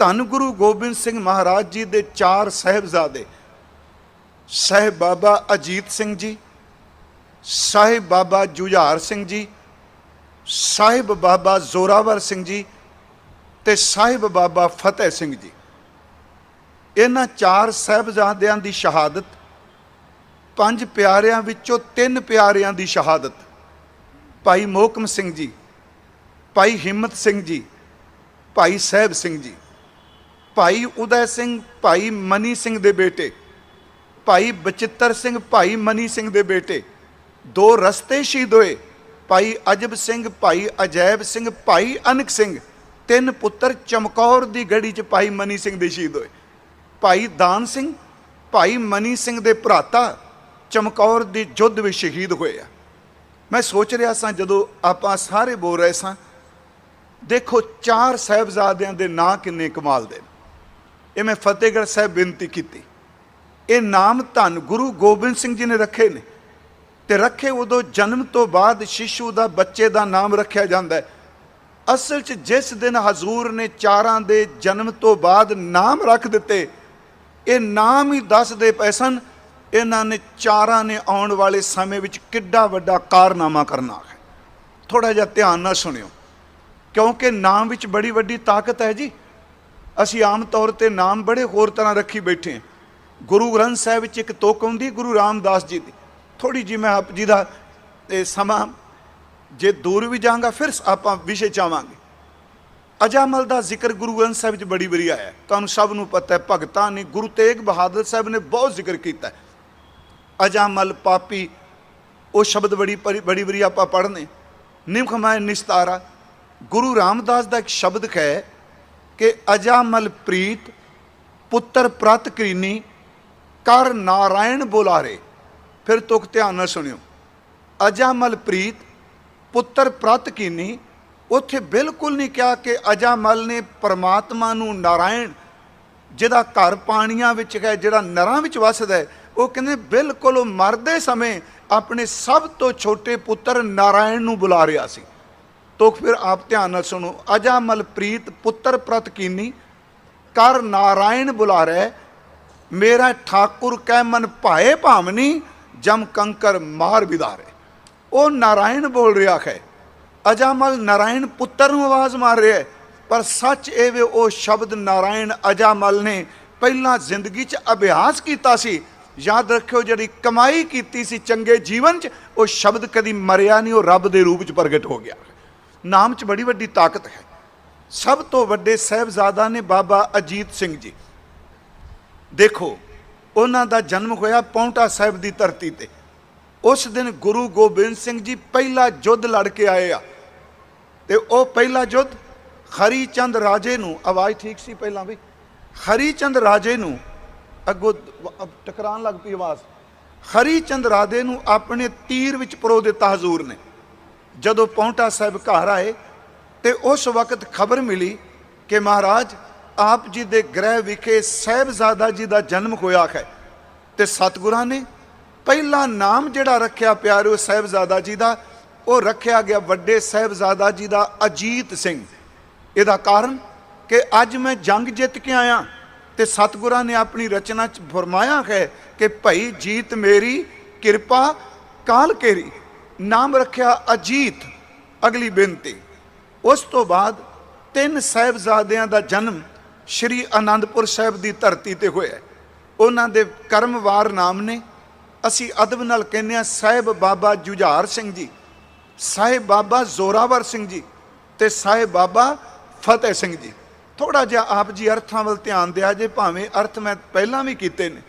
ਧੰਨ ਗੁਰੂ ਗੋਬਿੰਦ ਸਿੰਘ ਮਹਾਰਾਜ ਜੀ ਦੇ ਚਾਰ ਸਹਿਬਜ਼ਾਦੇ, ਸਾਹਿਬ ਬਾਬਾ ਅਜੀਤ ਸਿੰਘ ਜੀ, ਸਾਹਿਬ ਬਾਬਾ ਜੁਝਾਰ ਸਿੰਘ ਜੀ, ਸਾਹਿਬ ਬਾਬਾ ਜ਼ੋਰਾਵਰ ਸਿੰਘ ਜੀ ਤੇ ਸਾਹਿਬ ਬਾਬਾ ਫਤਿਹ ਸਿੰਘ ਜੀ। ਇਹਨਾਂ ਚਾਰ ਸਹਿਬਜ਼ਾਦਿਆਂ ਦੀ ਸ਼ਹਾਦਤ, ਪੰਜ ਪਿਆਰਿਆਂ ਵਿੱਚੋਂ ਤਿੰਨ ਪਿਆਰਿਆਂ ਦੀ ਸ਼ਹਾਦਤ, ਭਾਈ ਮੋਹਕਮ ਸਿੰਘ ਜੀ, ਭਾਈ ਹਿੰਮਤ ਸਿੰਘ ਜੀ, ਭਾਈ ਸਾਹਿਬ ਸਿੰਘ ਜੀ। ਭਾਈ ਉਦੈ ਸਿੰਘ, ਭਾਈ ਮਨੀ ਸਿੰਘ ਦੇ ਬੇਟੇ। ਭਾਈ ਬਚਿੱਤਰ ਸਿੰਘ, ਭਾਈ ਮਨੀ ਸਿੰਘ ਦੇ ਬੇਟੇ। ਦੋ ਰਸਤੇ ਸ਼ਹੀਦ ਹੋਏ। ਭਾਈ ਅਜਬ ਸਿੰਘ, ਭਾਈ ਅਜੈਬ ਸਿੰਘ, ਭਾਈ ਅਨਕ ਸਿੰਘ। ਤਿੰਨ ਪੁੱਤਰ ਚਮਕੌਰ ਦੀ ਗੜੀ 'ਚ ਭਾਈ ਮਨੀ ਸਿੰਘ ਦੇ ਸ਼ਹੀਦ ਹੋਏ। ਭਾਈ ਦਾਨ ਸਿੰਘ, ਭਾਈ ਮਨੀ ਸਿੰਘ ਦੇ ਭਰਾਤਾ ਚਮਕੌਰ ਦੀ ਯੁੱਧ ਵਿੱਚ ਸ਼ਹੀਦ ਹੋਏ ਆ। ਮੈਂ ਸੋਚ ਰਿਹਾ ਸਾਂ, ਜਦੋਂ ਆਪਾਂ ਸਾਰੇ ਬੋਲ ਰਹੇ ਸਾਂ, ਦੇਖੋ ਚਾਰ ਸਾਹਿਬਜ਼ਾਦਿਆਂ ਦੇ ਨਾਂ ਕਿੰਨੇ ਕਮਾਲ ਦੇ ਇਹ ਮੈਂ ਫਤਿਹਗੜ੍ਹ ਸਾਹਿਬ ਬੇਨਤੀ ਕੀਤੀ। ਇਹ ਨਾਮ ਧੰਨ ਗੁਰੂ ਗੋਬਿੰਦ ਸਿੰਘ ਜੀ ਨੇ ਰੱਖੇ ਨੇ। ਤੇ ਰੱਖੇ ਉਦੋਂ ਜਨਮ ਤੋਂ ਬਾਅਦ ਸ਼ਿਸ਼ੂ ਦਾ ਬੱਚੇ ਦਾ ਨਾਮ ਰੱਖਿਆ ਜਾਂਦਾ ਹੈ। ਅਸਲ 'ਚ ਜਿਸ ਦਿਨ ਹਜ਼ੂਰ ਨੇ ਚਾਰਾਂ ਦੇ ਜਨਮ ਤੋਂ ਬਾਅਦ ਨਾਮ ਰੱਖ ਦਿੱਤੇ, ਇਹ ਨਾਮ ਹੀ ਦੱਸਦੇ ਪਏ ਸਨ, ਇਹਨਾਂ ਨੇ ਚਾਰਾਂ ਨੇ ਆਉਣ ਵਾਲੇ ਸਮੇਂ ਵਿੱਚ ਕਿੱਡਾ ਵੱਡਾ ਕਾਰਨਾਮਾ ਕਰਨਾ ਹੈ। ਥੋੜਾ ਜਿਹਾ ਧਿਆਨ ਨਾਲ ਸੁਣਿਓ, ਕਿਉਂਕਿ ਨਾਮ ਵਿੱਚ ਬੜੀ ਵੱਡੀ ਤਾਕਤ ਹੈ ਜੀ। ਅਸੀਂ ਆਮ ਤੌਰ ਤੇ ਨਾਮ ਬੜੇ ਹੋਰ ਤਰ੍ਹਾਂ ਰੱਖੀ ਬੈਠੇ ਹਾਂ। ਗੁਰੂ ਗ੍ਰੰਥ ਸਾਹਿਬ ਵਿੱਚ ਇੱਕ ਤੁਕ ਆਉਂਦੀ, ਗੁਰੂ ਰਾਮਦਾਸ ਜੀ ਦੀ। ਥੋੜੀ ਜੀ ਮੈਂ ਆਪ ਜੀ ਦਾ ਇਹ ਸਮਾਂ, ਜੇ ਦੂਰ ਵੀ ਜਾਵਾਂਗਾ, ਫਿਰ ਆਪਾਂ ਵਿਸ਼ੇ ਚਾਵਾਂਗੇ ਅਜਾਮਲ ਦਾ ਜ਼ਿਕਰ ਗੁਰੂ ਗ੍ਰੰਥ ਸਾਹਿਬ ਵਿੱਚ ਬੜੀ ਵਾਰੀ ਆਇਆ। ਤੁਹਾਨੂੰ ਸਭ ਨੂੰ ਪਤਾ ਹੈ, ਭਗਤਾਂ ਨੇ ਗੁਰੂ ਤੇਗ ਬਹਾਦਰ ਸਾਹਿਬ ਨੇ ਬਹੁਤ ਜ਼ਿਕਰ ਕੀਤਾ ਅਜਾਮਲ, ਪਾਪੀ, ਉਹ ਸ਼ਬਦ ਬੜੀ ਪਰੀ- ਬੜੀ ਵਾਰੀ ਆਪਾਂ ਪੜ੍ਹਨੇ। ਨਿਮਖ ਮੈਂ ਨਿਸਤਾਰਾ। ਗੁਰੂ ਰਾਮਦਾਸ ਦਾ ਇੱਕ ਸ਼ਬਦ ਹੈ ਕਿ ਅਜਾ ਮਲਪ੍ਰੀਤ ਪੁੱਤਰ ਪ੍ਰਤ ਕਰੀਨੀ ਕਰ ਨਾਰਾਇਣ ਬੁਲਾਰੇ। ਫਿਰ ਤੁਕ ਧਿਆਨ ਨਾਲ ਸੁਣਿਓ। ਅਜਾ ਮਲਪ੍ਰੀਤ ਪੁੱਤਰ ਪ੍ਰਤ ਕੀਨੀ ਉੱਥੇ ਬਿਲਕੁਲ ਨਹੀਂ ਕਿਹਾ ਕਿ ਅਜਾਮਲ ਨੇ ਪਰਮਾਤਮਾ ਨੂੰ ਨਾਰਾਇਣ, ਜਿਹਦਾ ਘਰ ਪਾਣੀਆਂ ਵਿੱਚ ਹੈ, ਜਿਹੜਾ ਨਰਾਂ ਵਿੱਚ ਵਸਦਾ ਹੈ, ਉਹ ਕਹਿੰਦੇ ਬਿਲਕੁਲ ਉਹ ਮਰਦੇ ਸਮੇਂ ਆਪਣੇ ਸਭ ਤੋਂ ਛੋਟੇ ਪੁੱਤਰ ਨਾਰਾਇਣ ਨੂੰ ਬੁਲਾ ਰਿਹਾ ਸੀ। ਤੋ ਫਿਰ ਆਪ ਧਿਆਨ ਨਾਲ ਸੁਣੋ। ਅਜਾਮਲ ਪ੍ਰੀਤ ਪੁੱਤਰ ਪ੍ਰਤਕੀਨੀ ਕਰ ਨਾਰਾਇਣ ਬੁਲਾ ਮੇਰਾ ਠਾਕੁਰ ਕਹਿ ਮਨ ਭਾਏ ਭਾਵਨੀ, ਜਮ ਕੰਕਰ ਮਾਰ ਵਿਦਾਰੇ। ਉਹ ਨਾਰਾਇਣ ਬੋਲ ਰਿਹਾ ਹੈ। ਅਜਾਮਲ ਨਾਰਾਇਣ ਪੁੱਤਰ ਨੂੰ ਆਵਾਜ਼ ਮਾਰ ਰਿਹਾ ਹੈ। ਪਰ ਸੱਚ ਇਹ ਵੇ ਉਹ ਸ਼ਬਦ ਨਾਰਾਇਣ ਅਜਾਮਲ ਨੇ ਪਹਿਲਾਂ ਜ਼ਿੰਦਗੀ 'ਚ ਅਭਿਆਸ ਕੀਤਾ ਸੀ। ਯਾਦ ਰੱਖਿਓ ਜਿਹੜੀ ਕਮਾਈ ਕੀਤੀ ਸੀ ਚੰਗੇ ਜੀਵਨ 'ਚ, ਉਹ ਸ਼ਬਦ ਕਦੀ ਮਰਿਆ ਨਹੀਂ, ਉਹ ਰੱਬ ਦੇ ਰੂਪ 'ਚ ਪ੍ਰਗਟ ਹੋ ਗਿਆ। ਨਾਮ 'ਚ ਬੜੀ ਵੱਡੀ ਤਾਕਤ ਹੈ। ਸਭ ਤੋਂ ਵੱਡੇ ਸਹਿਬਜ਼ਾਦਾ ਨੇ ਬਾਬਾ ਅਜੀਤ ਸਿੰਘ ਜੀ। ਦੇਖੋ, ਉਹਨਾਂ ਦਾ ਜਨਮ ਹੋਇਆ ਪੌਂਟਾ ਸਾਹਿਬ ਦੀ ਧਰਤੀ ਤੇ। ਉਸ ਦਿਨ ਗੁਰੂ ਗੋਬਿੰਦ ਸਿੰਘ ਜੀ ਪਹਿਲਾ ਯੁੱਧ ਲੜ ਕੇ ਆਏ ਆ। ਤੇ ਉਹ ਪਹਿਲਾ ਯੁੱਧ ਹਰੀ ਚੰਦ ਰਾਜੇ ਨੂੰ, ਆਵਾਜ਼ ਠੀਕ ਸੀ ਪਹਿਲਾਂ ਵੀ? ਹਰੀ ਚੰਦ ਰਾਜੇ ਨੂੰ, ਅੱਗੋਂ ਅ- ਟਕਰਾਉਣ ਲੱਗ ਪਈ ਆਵਾਜ਼। ਹਰੀ ਚੰਦ ਰਾਜੇ ਨੂੰ ਆਪਣੇ ਤੀਰ ਵਿੱਚ ਪਰੋ ਦਿੱਤਾ ਹਜ਼ੂਰ ਨੇ। ਜਦੋਂ ਪੌਂਟਾ ਸਾਹਿਬ ਘਰ ਆਏ ਤੇ ਉਸ ਵਕਤ ਖਬਰ ਮਿਲੀ ਕਿ ਮਹਾਰਾਜ, ਆਪ ਜੀ ਦੇ ਗ੍ਰਹਿ ਵਿਖੇ ਸਹਿਬਜ਼ਾਦਾ ਜੀ ਦਾ ਜਨਮ ਹੋਇਆ ਹੈ ਤੇ ਸਤਿਗੁਰਾਂ ਨੇ ਪਹਿਲਾ ਨਾਮ ਜਿਹੜਾ ਰੱਖਿਆ ਪਿਆਰਿਓ ਸਹਿਬਜ਼ਾਦਾ ਜੀ ਦਾ, ਉਹ ਰੱਖਿਆ ਗਿਆ ਵੱਡੇ ਸਹਿਬਜ਼ਾਦਾ ਜੀ ਦਾ ਅਜੀਤ ਸਿੰਘ। ਇਹਦਾ ਕਾਰਨ ਕਿ ਅੱਜ ਮੈਂ ਜੰਗ ਜਿੱਤ ਕੇ ਆਇਆ ਤੇ ਸਤਿਗੁਰਾਂ ਨੇ ਆਪਣੀ ਰਚਨਾ ਚ ਫਰਮਾਇਆ ਹੈ ਕਿ ਭਈ ਜੀਤ ਮੇਰੀ, ਕਿਰਪਾ ਕਾਲ ਕੇਰੀ। ਨਾਮ ਰੱਖਿਆ ਅਜੀਤ, ਅਗਲੀ ਬੇਨਤੀ। ਉਸ ਤੋਂ ਬਾਅਦ ਤਿੰਨ ਸਾਹਿਬਜ਼ਾਦਿਆਂ ਦਾ ਜਨਮ ਸ਼੍ਰੀ ਅਨੰਦਪੁਰ ਸਾਹਿਬ ਦੀ ਧਰਤੀ ਤੇ ਹੋਇਆ ਉਹਨਾਂ ਦੇ ਕਰਮਵਾਰ ਨਾਮ ਨੇ, ਅਸੀਂ ਅਦਬ ਨਾਲ ਕਹਿੰਦੇ ਹਾਂ ਸਾਹਿਬ ਬਾਬਾ ਜੁਝਾਰ ਸਿੰਘ ਜੀ, ਸਾਹਿਬ ਬਾਬਾ ਜ਼ੋਰਾਵਰ ਸਿੰਘ ਜੀ ਤੇ ਸਾਹਿਬ ਬਾਬਾ ਫਤਿਹ ਸਿੰਘ ਜੀ। ਥੋੜਾ ਜਿਹਾ ਆਪ ਜੀ ਅਰਥਾਂ ਵੱਲ ਧਿਆਨ ਦਿਆ ਜੇ, ਭਾਵੇਂ ਅਰਥ ਮੈਂ ਪਹਿਲਾਂ ਵੀ ਕੀਤੇ ਨੇ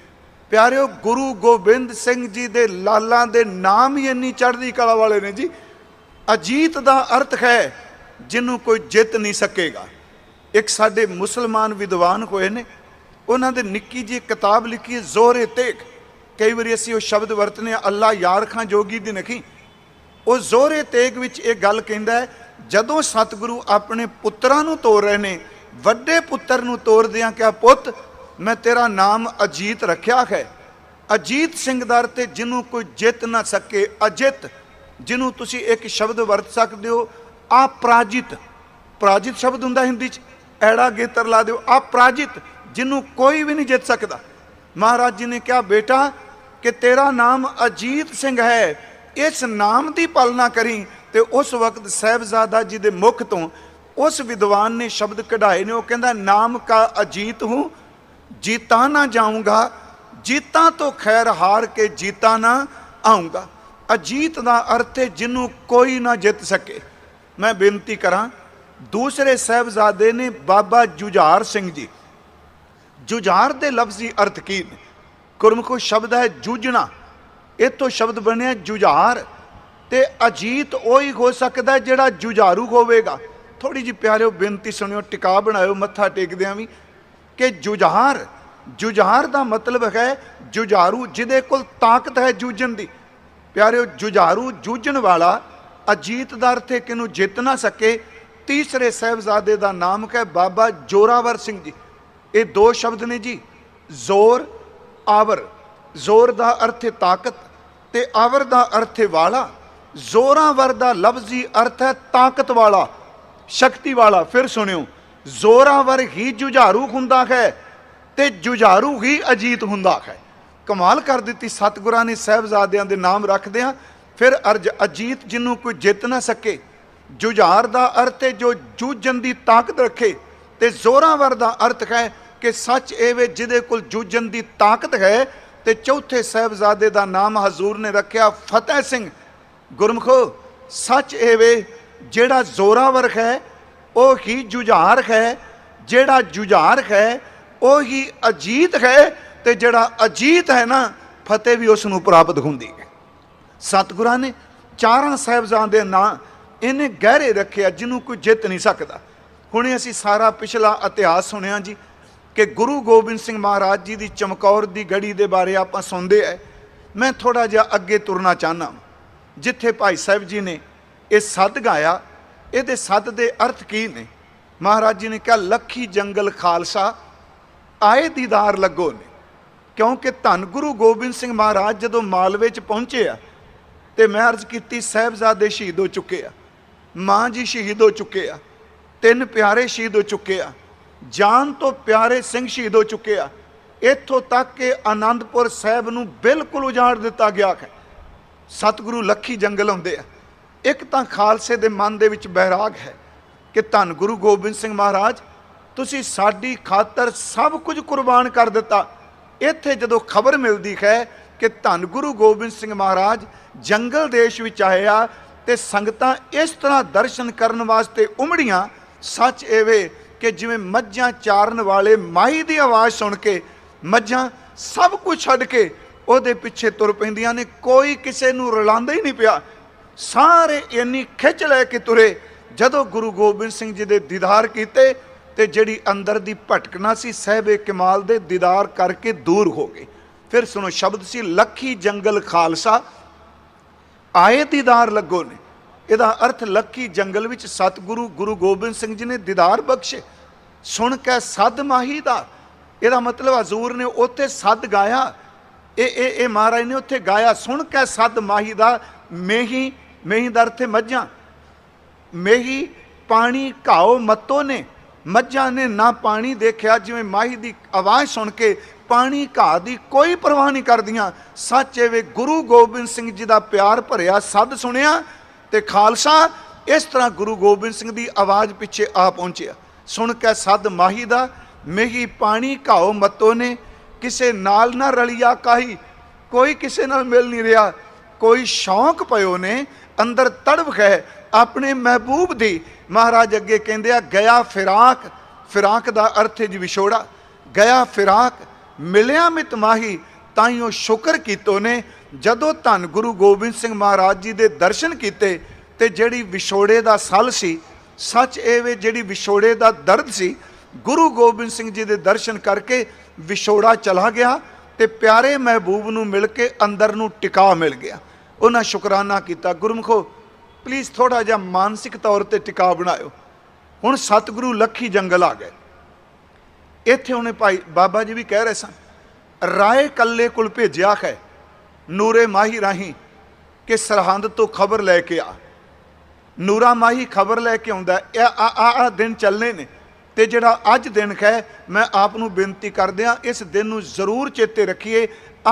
ਪਿਆਰਿਓ, ਗੁਰੂ ਗੋਬਿੰਦ ਸਿੰਘ ਜੀ ਦੇ ਲਾਲਾਂ ਦੇ ਨਾਮ ਹੀ ਇੰਨੀ ਚੜ੍ਹਦੀ ਕਲਾ ਵਾਲੇ ਨੇ ਜੀ। ਅਜੀਤ ਦਾ ਅਰਥ ਹੈ ਜਿਹਨੂੰ ਕੋਈ ਜਿੱਤ ਨਹੀਂ ਸਕੇਗਾ। ਇੱਕ ਸਾਡੇ ਮੁਸਲਮਾਨ ਵਿਦਵਾਨ ਹੋਏ ਨੇ, ਉਹਨਾਂ ਦੇ ਨਿੱਕੀ ਜਿਹੀ ਕਿਤਾਬ ਲਿਖੀ ਹੈ ਜ਼ੋਰੇ ਤੇਕ ਕਈ ਵਾਰੀ ਅਸੀਂ ਉਹ ਸ਼ਬਦ ਵਰਤਨੇ ਆ ਅੱਲਾ ਯਾਰ ਖਾਂ ਜੋਗੀ ਦੀ ਨਖੀ। ਉਹ ਜ਼ੋਹਰੇ ਤੇਗ ਵਿੱਚ ਇਹ ਗੱਲ ਕਹਿੰਦਾ ਹੈ, ਜਦੋਂ ਸਤਿਗੁਰੂ ਆਪਣੇ ਪੁੱਤਰਾਂ ਨੂੰ ਤੋਰ ਰਹੇ ਨੇ, ਵੱਡੇ ਪੁੱਤਰ ਨੂੰ ਤੋਰਦਿਆਂ ਕਿਹਾ ਪੁੱਤ ਮੈਂ ਤੇਰਾ ਨਾਮ ਅਜੀਤ ਰੱਖਿਆ ਹੈ। ਅਜੀਤ ਸਿੰਘ ਦਰ ਤੇ ਜਿਹਨੂੰ ਕੋਈ ਜਿੱਤ ਨਾ ਸਕੇ, ਅਜਿੱਤ ਜਿਹਨੂੰ ਤੁਸੀਂ ਇੱਕ ਸ਼ਬਦ ਵਰਤ ਸਕਦੇ ਹੋ ਆਪਰਾਜਿਤ ਪਰਾਜਿਤ ਸ਼ਬਦ ਹੁੰਦਾ ਹਿੰਦੀ ਚ, ਐੜਾ ਗੇਤਰ ਲਾ ਦਿਓ, ਅਪਰਾਜਿਤ ਜਿਹਨੂੰ ਕੋਈ ਵੀ ਨਹੀਂ ਜਿੱਤ ਸਕਦਾ। ਮਹਾਰਾਜ ਜੀ ਨੇ ਕਿਹਾ, ਬੇਟਾ, ਕਿ ਤੇਰਾ ਨਾਮ ਅਜੀਤ ਸਿੰਘ ਹੈ। ਇਸ ਨਾਮ ਦੀ ਪਾਲਣਾ ਕਰੀ ਤੇ ਉਸ ਵਕਤ ਸਹਿਬਜ਼ਾਦਾ ਜੀ ਦੇ ਮੁਖ ਤੋਂ ਉਸ ਵਿਦਵਾਨ ਨੇ ਸ਼ਬਦ ਕਢਾਏ ਨੇ। ਉਹ ਕਹਿੰਦਾ, ਨਾਮ ਕਾ ਅਜੀਤ ਹੂੰ ਜੀਤਾ ਨਾ ਜਾਊਂਗਾ, ਜੀਤਾਂ ਤੋਂ ਖੈਰ ਹਾਰ ਕੇ ਜੀਤਾ ਨਾ ਆਊਂਗਾ। ਅਜੀਤ ਦਾ ਅਰਥ ਹੈ ਜਿਹਨੂੰ ਕੋਈ ਨਾ ਜਿੱਤ ਸਕੇ। ਮੈਂ ਬੇਨਤੀ ਕਰਾਂ, ਦੂਸਰੇ ਸਹਿਬਜ਼ਾਦੇ ਨੇ ਬਾਬਾ ਜੁਝਾਰ ਸਿੰਘ ਜੀ। ਜੁਝਾਰ ਦੇ ਲਫ਼ਜ਼ੀ ਅਰਥ ਕੀ ਨੇ? ਗੁਰਮੁਖੋ ਸ਼ਬਦ ਹੈ ਜੂਝਣਾ। ਇਤੋਂ ਸ਼ਬਦ ਬਣਿਆ ਜੁਝਾਰ। ਤੇ ਅਜੀਤ ਉਹੀ ਹੋ ਸਕਦਾ ਜਿਹੜਾ ਜੁਝਾਰੂ ਹੋਵੇਗਾ। ਥੋੜੀ ਜਿਹੀ ਪਿਆਰਿਓ ਬੇਨਤੀ ਸੁਣਿਓ, ਟਿਕਾ ਬਣਾਇਓ, ਮੱਥਾ ਟੇਕਦਿਆਂ ਵੀ। ਕਿ ਜੁਝਾਰ ਜੁਝਾਰ ਦਾ ਮਤਲਬ ਹੈ ਜੁਝਾਰੂ, ਜਿਹਦੇ ਕੋਲ ਤਾਕਤ ਹੈ ਜੂਝਣ ਦੀ। ਪਿਆਰਿਓ, ਜੁਝਾਰੂ ਜੂਝਣ ਵਾਲਾ ਅਜੀਤ ਦਾ ਅਰਥ ਹੈ ਕਿ ਨੂੰ ਜਿੱਤ ਨਾ ਸਕੇ। ਤੀਸਰੇ ਸਹਿਬਜ਼ਾਦੇ ਦਾ ਨਾਮ ਹੈ ਬਾਬਾ ਜੋਰਾਵਰ ਸਿੰਘ ਜੀ। ਇਹ ਦੋ ਸ਼ਬਦ ਨੇ ਜੀ। ਜ਼ੋਰ, ਆਵਰ। ਜ਼ੋਰ ਦਾ ਅਰਥ ਹੈ ਤਾਕਤ ਤੇ ਆਵਰ ਦਾ ਅਰਥ ਹੈ ਵਾਲਾ। ਜ਼ੋਰਾਵਰ ਦਾ ਲਫ਼ਜ਼ੀ ਅਰਥ ਹੈ ਤਾਕਤ ਵਾਲਾ, ਸ਼ਕਤੀ ਵਾਲਾ। ਫਿਰ ਸੁਣਿਓ। ਜ਼ੋਰਾਵਰ ਹੀ ਜੁਝਾਰੂ ਹੁੰਦਾ ਹੈ ਤੇ ਜੁਝਾਰੂ ਹੀ ਅਜੀਤ ਹੁੰਦਾ ਹੈ। ਕਮਾਲ ਕਰ ਦਿੱਤੀ ਸਤਿਗੁਰਾਂ ਨੇ ਸਹਿਬਜ਼ਾਦਿਆਂ ਦੇ ਨਾਮ ਰੱਖਦਿਆਂ। ਫਿਰ ਅਰਜ ਅਜੀਤ ਜਿਹਨੂੰ ਕੋਈ ਜਿੱਤ ਨਾ ਸਕੇ, ਜੁਝਾਰ ਦਾ ਅਰਥ ਹੈ ਜੋ ਜੂਝਣ ਦੀ ਤਾਕਤ ਰੱਖੇ। ਤੇ ਜ਼ੋਰਾਵਰ ਦਾ ਅਰਥ ਹੈ ਕਿ ਸੱਚ ਇਹ ਵੇ ਜਿਹਦੇ ਕੋਲ ਜੂਝਣ ਦੀ ਤਾਕਤ ਹੈ, ਤੇ ਚੌਥੇ ਸਹਿਬਜ਼ਾਦੇ ਦਾ ਨਾਮ ਹਜ਼ੂਰ ਨੇ ਰੱਖਿਆ ਫਤਿਹ ਸਿੰਘ। ਗੁਰਮਖੋ, ਸੱਚ ਇਹ ਵੇ ਜਿਹੜਾ ਜ਼ੋਰਾਵਰ ਹੈ ਉਹ ਹੀ ਜੁਝਾਰ ਹੈ, ਜਿਹੜਾ ਜੁਝਾਰ ਹੈ, ਉਹ ਹੀ ਅਜੀਤ ਹੈ ਤੇ ਜਿਹੜਾ ਅਜੀਤ ਹੈ ਨਾ, ਫਤਿਹ ਵੀ ਉਸ ਨੂੰ ਪ੍ਰਾਪਤ ਹੁੰਦੀ ਹੈ। ਸਤਿਗੁਰਾਂ ਨੇ ਚਾਰਾਂ ਸਾਹਿਬਜ਼ਾਂ ਦੇ ਨਾਂ ਇਹਨੇ ਗਹਿਰੇ ਰੱਖਿਆ ਜਿਹਨੂੰ ਕੋਈ ਜਿੱਤ ਨਹੀਂ ਸਕਦਾ। ਹੁਣੇ ਅਸੀਂ ਸਾਰਾ ਪਿਛਲਾ ਇਤਿਹਾਸ ਸੁਣਿਆ ਜੀ ਕਿ ਗੁਰੂ ਗੋਬਿੰਦ ਸਿੰਘ ਮਹਾਰਾਜ ਜੀ ਦੀ ਚਮਕੌਰ ਦੀ ਗੜੀ ਦੇ ਬਾਰੇ ਆਪਾਂ ਸੁਣਦੇ ਐ ਮੈਂ ਥੋੜਾ ਜਿਹਾ ਅੱਗੇ ਤੁਰਨਾ ਚਾਹਨਾ ਜਿੱਥੇ ਭਾਈ ਸਾਹਿਬ ਜੀ ਨੇ ਇਹ ਸੱਦ ਗਾਇਆ ਇਹਦੇ ਸੱਦ ਦੇ ਅਰਥ ਕੀ ਨੇ? ਮਹਾਰਾਜ ਜੀ ਨੇ ਕਿਹਾ, ਲੱਖੀ ਜੰਗਲ ਖਾਲਸਾ, ਆਏ ਦੀਦਾਰ ਲੱਗੋ ਨੇ। ਕਿਉਂਕਿ ਧੰਨ ਗੁਰੂ ਗੋਬਿੰਦ ਸਿੰਘ ਮਹਾਰਾਜ ਜਦੋਂ ਮਾਲਵੇ ਚ ਪਹੁੰਚੇ ਆ ਤੇ ਮੈਂ ਅਰਜ਼ ਕੀਤੀ, ਸਾਹਿਬਜ਼ਾਦੇ ਸ਼ਹੀਦ ਹੋ ਚੁੱਕੇ ਆ, ਮਾਂ ਜੀ ਸ਼ਹੀਦ ਹੋ ਚੁੱਕੇ ਆ, ਤਿੰਨ ਪਿਆਰੇ ਸ਼ਹੀਦ ਹੋ ਚੁੱਕੇ ਆ, ਜਾਨ ਤੋਂ ਪਿਆਰੇ ਸਿੰਘ ਸ਼ਹੀਦ ਹੋ ਚੁੱਕੇ ਆ, ਇੱਥੋਂ ਤੱਕ ਕਿ ਆਨੰਦਪੁਰ ਸਾਹਿਬ ਨੂੰ ਬਿਲਕੁਲ ਉਜਾੜ ਦਿੱਤਾ ਗਿਆ ਹੈ। ਸਤਿਗੁਰੂ ਲੱਖੀ ਜੰਗਲ ਹੁੰਦੇ ਆ। ਇੱਕ ਤਾਂ ਖਾਲਸੇ ਦੇ ਮਨ ਦੇ ਵਿੱਚ ਬੈਰਾਗ ਹੈ ਕਿ ਧੰਨ ਗੁਰੂ ਗੋਬਿੰਦ ਸਿੰਘ ਮਹਾਰਾਜ, ਤੁਸੀਂ ਸਾਡੀ ਖਾਤਰ ਸਭ ਕੁਝ ਕੁਰਬਾਨ ਕਰ ਦਿੱਤਾ। ਇੱਥੇ ਜਦੋਂ ਖਬਰ ਮਿਲਦੀ ਹੈ ਕਿ ਧੰਨ ਗੁਰੂ ਗੋਬਿੰਦ ਸਿੰਘ ਮਹਾਰਾਜ ਜੰਗਲ ਦੇਸ਼ ਵਿੱਚ ਆਇਆ ਤੇ ਸੰਗਤਾਂ ਇਸ ਤਰ੍ਹਾਂ ਦਰਸ਼ਨ ਕਰਨ ਵਾਸਤੇ ਉਮੜੀਆਂ, ਸੱਚ ਐਵੇਂ ਕਿ ਜਿਵੇਂ ਮੱਝਾਂ ਚਾਰਨ ਵਾਲੇ ਮਾਈ ਦੀ ਆਵਾਜ਼ ਸੁਣ ਕੇ ਮੱਝਾਂ ਸਭ ਕੁਝ ਛੱਡ ਕੇ ਉਹਦੇ ਪਿੱਛੇ ਤੁਰ ਪੈਂਦੀਆਂ ਨੇ, ਕੋਈ ਕਿਸੇ ਨੂੰ ਰਲਾਉਂਦਾ ਹੀ ਨਹੀਂ ਪਿਆ। ਸਾਰੇ ਇੰਨੀ ਖਿੱਚ ਲੈ ਕੇ ਤੁਰੇ ਜਦੋਂ ਗੁਰੂ ਗੋਬਿੰਦ ਸਿੰਘ ਜੀ ਦੇ ਦੀਦਾਰ ਕੀਤੇ ਤੇ ਜਿਹੜੀ ਅੰਦਰ ਦੀ ਭਟਕਣਾ ਸੀ, ਸਹਿਬੇ ਕਮਾਲ ਦੇ ਦੀਦਾਰ ਕਰਕੇ ਦੂਰ ਹੋ ਗਈ ਫਿਰ ਸੁਣੋ, ਸ਼ਬਦ ਸੀ, ਲੱਖੀ ਜੰਗਲ ਖਾਲਸਾ। ਆਏ ਦੀਦਾਰ ਲੱਗੋ ਨੇ। ਇਹਦਾ ਅਰਥ ਲੱਖੀ ਜੰਗਲ ਵਿੱਚ ਸਤਿਗੁਰੂ ਗੁਰੂ ਗੋਬਿੰਦ ਸਿੰਘ ਜੀ ਨੇ ਦੀਦਾਰ ਬਖਸ਼ੇ। ਸੁਣ ਕੇ ਸਦ ਮਾਹੀ ਦਾ। ਇਹਦਾ ਮਤਲਬ ਹਜ਼ੂਰ ਨੇ ਉੱਥੇ ਸਦ ਗਾਇਆ। ਇਹ ਇਹ ਇਹ ਮਹਾਰਾਜ ਨੇ ਉੱਥੇ ਗਾਇਆ। ਸੁਣ ਕੇ ਸਦ ਮਾਹੀ ਦਾ। ਮੇਹੀ ਮੇਹੀ ਦਾ ਅਰਥ ਹੈ ਮੱਝਾਂ। ਮੇਹੀ ਪਾਣੀ ਘਾਓ ਮੱਤੋ ਨੇ। ਮੱਝਾਂ ਨੇ ਨਾ ਪਾਣੀ ਦੇਖਿਆ, ਜਿਵੇਂ ਮਾਹੀ ਦੀ ਆਵਾਜ਼ ਸੁਣ ਕੇ ਪਾਣੀ ਘਾਹ ਦੀ ਕੋਈ ਪਰਵਾਹ ਨਹੀਂ ਕਰਦੀਆਂ। ਸੱਚ ਵੇ ਗੁਰੂ ਗੋਬਿੰਦ ਸਿੰਘ ਜੀ ਦਾ ਪਿਆਰ ਭਰਿਆ ਸੱਦ ਸੁਣਿਆ ਤੇ ਖਾਲਸਾ ਇਸ ਤਰ੍ਹਾਂ ਗੁਰੂ ਗੋਬਿੰਦ ਸਿੰਘ ਦੀ ਆਵਾਜ਼ ਪਿੱਛੇ ਆ ਪਹੁੰਚਿਆ। ਸੁਣ ਕੇ ਸੱਦ ਮਾਹੀ ਦਾ ਮੇਹੀ ਪਾਣੀ ਘਾਓ ਮੱਤੋ ਨੇ। ਕਿਸੇ ਨਾਲ ਨਾ ਰਲਿਆ ਕਾਹੀ, ਕੋਈ ਕਿਸੇ ਨਾਲ ਮਿਲ ਨਹੀਂ ਰਿਹਾ। ਕੋਈ ਸ਼ੌਂਕ ਪਇਓ ਨੇ, ਅੰਦਰ ਤੜਵ ਹੈ ਆਪਣੇ ਮਹਿਬੂਬ ਦੀ। ਮਹਾਰਾਜ ਅੱਗੇ ਕਹਿੰਦੇ ਆ, ਗਿਆ ਫਿਰਾਕ ਫਿਰਾਕ ਦਾ ਅਰਥ ਹੈ ਜੀ ਵਿਛੋੜਾ। ਗਿਆ ਫਿਰਾਕ, ਮਿਲਿਆ ਮਿਤ ਮਾਹੀ ਤਾਈਓ ਸ਼ੁਕਰ ਕੀਤੋ ਨੇ। ਜਦੋਂ ਧੰਨ ਗੁਰੂ ਗੋਬਿੰਦ ਸਿੰਘ ਮਹਾਰਾਜ ਜੀ ਦੇ ਦਰਸ਼ਨ ਕੀਤੇ, ਤੇ ਜਿਹੜੀ ਵਿਛੋੜੇ ਦਾ ਸਲ ਸੀ, ਸੱਚ ਇਹ ਵੇ ਜਿਹੜੀ ਵਿਛੋੜੇ ਦਾ ਦਰਦ ਸੀ, ਗੁਰੂ ਗੋਬਿੰਦ ਸਿੰਘ ਜੀ ਦੇ ਦਰਸ਼ਨ ਕਰਕੇ ਵਿਛੋੜਾ ਚਲਾ ਗਿਆ ਤੇ ਪਿਆਰੇ ਮਹਿਬੂਬ ਨੂੰ ਮਿਲ ਕੇ ਅੰਦਰ ਨੂੰ ਟਿਕਾ ਮਿਲ ਗਿਆ। ਉਹਨਾਂ ਸ਼ੁਕਰਾਨਾ ਕੀਤਾ, ਗੁਰਮਖੋ ਪਲੀਜ਼ ਥੋੜਾ ਜਿਹਾ ਮਾਨਸਿਕ ਤੌਰ ਤੇ ਟਿਕਾ ਬਣਾਇਓ। ਹੁਣ ਸਤਿਗੁਰੂ ਲੱਖੀ ਜੰਗਲ ਆ ਗਏ। ਇੱਥੇ ਉਹਨੇ ਭਾਈ ਬਾਬਾ ਜੀ ਵੀ ਕਹਿ ਰਹੇ ਸਨ, ਰਾਏ ਕੱਲੇ ਕੋਲ ਭੇਜਿਆ ਹੈ, ਨੂਰੇ ਮਾਹੀ ਰਾਹੀਂ ਕਿ ਸਰਹੰਦ ਤੋਂ ਖਬਰ ਲੈ ਕੇ ਆ। ਨੂਰਾ ਮਾਹੀ ਖਬਰ ਲੈ ਕੇ ਆਉਂਦਾ ਇਹ ਆ ਆ ਆ ਦਿਨ ਚੱਲਨੇ ਨੇ ਤੇ ਜਿਹੜਾ ਅੱਜ ਦਿਨ ਹੈ, ਮੈਂ ਆਪ ਨੂੰ ਬੇਨਤੀ ਕਰਦਿਆਂ ਇਸ ਦਿਨ ਨੂੰ ਜ਼ਰੂਰ ਚੇਤੇ ਰੱਖੀਏ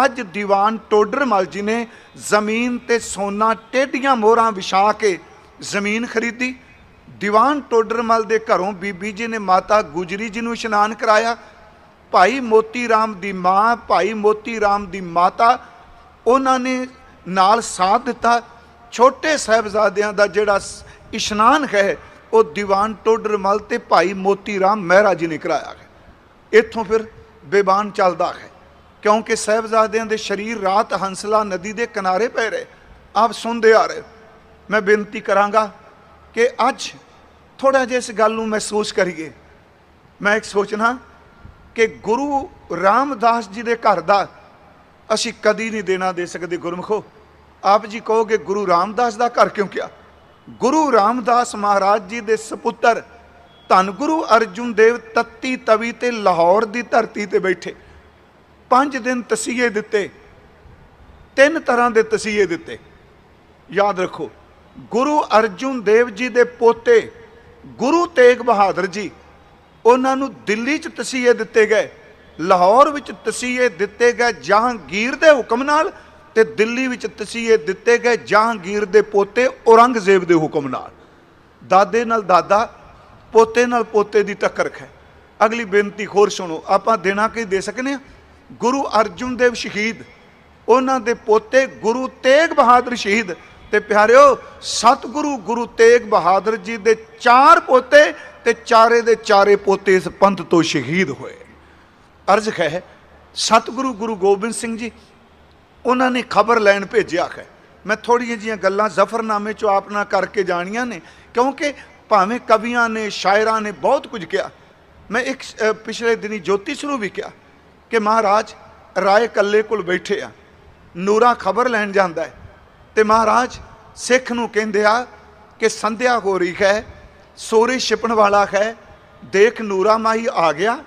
ਅੱਜ ਦੀਵਾਨ ਟੋਡਰਮਲ ਜੀ ਨੇ ਜ਼ਮੀਨ ਤੇ ਸੋਨਾ ਟੇਢੀਆਂ ਮੋਹਰਾਂ ਵਿਛਾ ਕੇ ਜ਼ਮੀਨ ਖਰੀਦੀ। ਦੀਵਾਨ ਟੋਡਰਮਲ ਦੇ ਘਰੋਂ ਬੀਬੀ ਜੀ ਨੇ ਮਾਤਾ ਗੁਜਰੀ ਜੀ ਨੂੰ ਇਸ਼ਨਾਨ ਕਰਾਇਆ। ਭਾਈ ਮੋਤੀ ਰਾਮ ਦੀ ਮਾਂ, ਭਾਈ ਮੋਤੀ ਰਾਮ ਦੀ ਮਾਤਾ, ਉਹਨਾਂ ਨੇ ਨਾਲ ਸਾਥ ਦਿੱਤਾ। ਛੋਟੇ ਸਾਹਿਬਜ਼ਾਦਿਆਂ ਦਾ ਜਿਹੜਾ ਸ- ਇਸ਼ਨਾਨ ਹੈ, ਉਹ ਦੀਵਾਨ ਟੋਡਰਮਲ ਤੇ ਭਾਈ ਮੋਤੀ ਰਾਮ ਮਹਿਰਾ ਜੀ ਨੇ ਕਰਾਇਆ ਹੈ। ਇੱਥੋਂ ਫਿਰ ਬੇਬਾਨ ਚੱਲਦਾ ਹੈ। ਕਿਉਂਕਿ ਸਾਹਿਬਜ਼ਾਦਿਆਂ ਦੇ ਸਰੀਰ ਰਾਤ ਹੰਸਲਾ ਨਦੀ ਦੇ ਕਿਨਾਰੇ ਪਏ ਰਹੇ। ਆਪ ਸੁਣਦੇ ਆ ਰਹੇ। ਮੈਂ ਬੇਨਤੀ ਕਰਾਂਗਾ ਕਿ ਅੱਜ ਥੋੜਾ ਜਿਹਾ ਇਸ ਗੱਲ ਨੂੰ ਮਹਿਸੂਸ ਕਰੀਏ। ਮੈਂ ਇੱਕ ਸੋਚਣਾ ਕਿ ਗੁਰੂ ਰਾਮਦਾਸ ਜੀ ਦੇ ਘਰ ਦਾ ਅਸੀਂ ਕਦੀ ਨਹੀਂ ਦੇਣਾ ਦੇ ਸਕਦੇ ਗੁਰਮਖੋ। ਆਪ ਜੀ ਕਹੋਗੇ, ਗੁਰੂ ਰਾਮਦਾਸ ਦਾ ਘਰ ਕਿਉਂ ਕਿਹਾ ਗੁਰੂ ਰਾਮਦਾਸ ਮਹਾਰਾਜ ਜੀ ਦੇ ਸੁਪੁੱਤਰ ਧੰਨ ਗੁਰੂ ਅਰਜੁਨ ਦੇਵ ਤੱਤੀ ਤਵੀ ਤੇ ਲਾਹੌਰ ਦੀ ਧਰਤੀ ਤੇ ਬੈਠੇ। ਪੰਜ ਦਿਨ ਤਸੀਹੇ ਦਿੱਤੇ, ਤਿੰਨ ਤਰ੍ਹਾਂ ਦੇ ਤਸੀਹੇ ਦਿੱਤੇ। ਯਾਦ ਰੱਖੋ, ਗੁਰੂ ਅਰਜੁਨ ਦੇਵ ਜੀ ਦੇ ਪੋਤੇ, ਗੁਰੂ ਤੇਗ ਬਹਾਦਰ ਜੀ, ਉਹਨਾਂ ਨੂੰ ਦਿੱਲੀ 'ਚ ਤਸੀਹੇ ਦਿੱਤੇ ਗਏ, ਲਾਹੌਰ ਵਿੱਚ ਤਸੀਹੇ ਦਿੱਤੇ ਗਏ ਜਹਾਂਗੀਰ ਦੇ ਹੁਕਮ ਨਾਲ ਤੇ ਦਿੱਲੀ ਵਿੱਚ ਤਸੀਹੇ ਦਿੱਤੇ ਗਏ ਜਹਾਂਗੀਰ ਦੇ ਪੋਤੇ ਔਰੰਗਜ਼ੇਬ ਦੇ ਹੁਕਮ ਨਾਲ। ਦਾਦੇ ਨਾਲ ਦਾਦਾ, ਪੋਤੇ ਨਾਲ ਪੋਤੇ ਦੀ ਟੱਕਰ ਹੈ ਅਗਲੀ ਬੇਨਤੀ ਹੋਰ ਸੁਣੋ, ਆਪਾਂ ਦੇਣਾ ਕੀ ਦੇ ਸਕਨੇ ਆ? ਗੁਰੂ ਅਰਜੁਨ ਦੇਵ ਸ਼ਹੀਦ, ਉਹਨਾਂ ਦੇ ਪੋਤੇ ਗੁਰੂ ਤੇਗ ਬਹਾਦਰ ਸ਼ਹੀਦ ਤੇ ਪਿਆਰਿਓ, ਸਤਿਗੁਰੂ ਗੁਰੂ ਤੇਗ ਬਹਾਦਰ ਜੀ ਦੇ ਚਾਰ ਪੋਤੇ ਤੇ ਚਾਰੇ ਦੇ ਚਾਰੇ ਪੋਤੇ ਇਸ ਪੰਥ ਤੋਂ ਸ਼ਹੀਦ ਹੋਏ। ਅਰਜ਼ ਹੈ, ਸਤਿਗੁਰੂ ਗੁਰੂ ਗੋਬਿੰਦ ਸਿੰਘ ਜੀ, ਉਹਨਾਂ ਨੇ ਖਬਰ ਲੈਣ ਭੇਜਿਆ ਹੈ ਮੈਂ ਥੋੜੀਆਂ ਜੀਆਂ ਗੱਲਾਂ ਜ਼ਫਰਨਾਮੇ ਚੋਂ ਆਪ ਨਾਲ ਕਰਕੇ ਜਾਣੀਆਂ ਨੇ, ਕਿਉਂਕਿ ਭਾਵੇਂ ਕਵੀਆਂ ਨੇ, ਸ਼ਾਇਰਾਂ ਨੇ ਬਹੁਤ ਕੁਝ ਕਿਹਾ। ਮੈਂ ਇੱਕ ਪਿਛਲੇ ਦਿਨੀ ਜੋਤਿਸ਼ ਨੂੰ ਵੀ ਕਿਹਾ। ਕਿ ਮਹਾਰਾਜ, ਰਾਏ ਕੱਲੇ ਕੋਲ ਬੈਠੇ ਆ। ਨੂਰਾ ਖਬਰ ਲੈਣ ਜਾਂਦਾ ਹੈ। ਤੇ ਮਹਾਰਾਜ, ਸਿੱਖ ਨੂੰ ਕਹਿੰਦੇ ਆ ਕਿ ਸੰਧਿਆ ਹੋ ਰਹੀ ਹੈ ਸੋਰੀ ਛਿਪਣ ਵਾਲਾ ਹੈ, ਦੇਖ ਨੂਰਾ ਮਾਈ ਆ ਗਿਆ।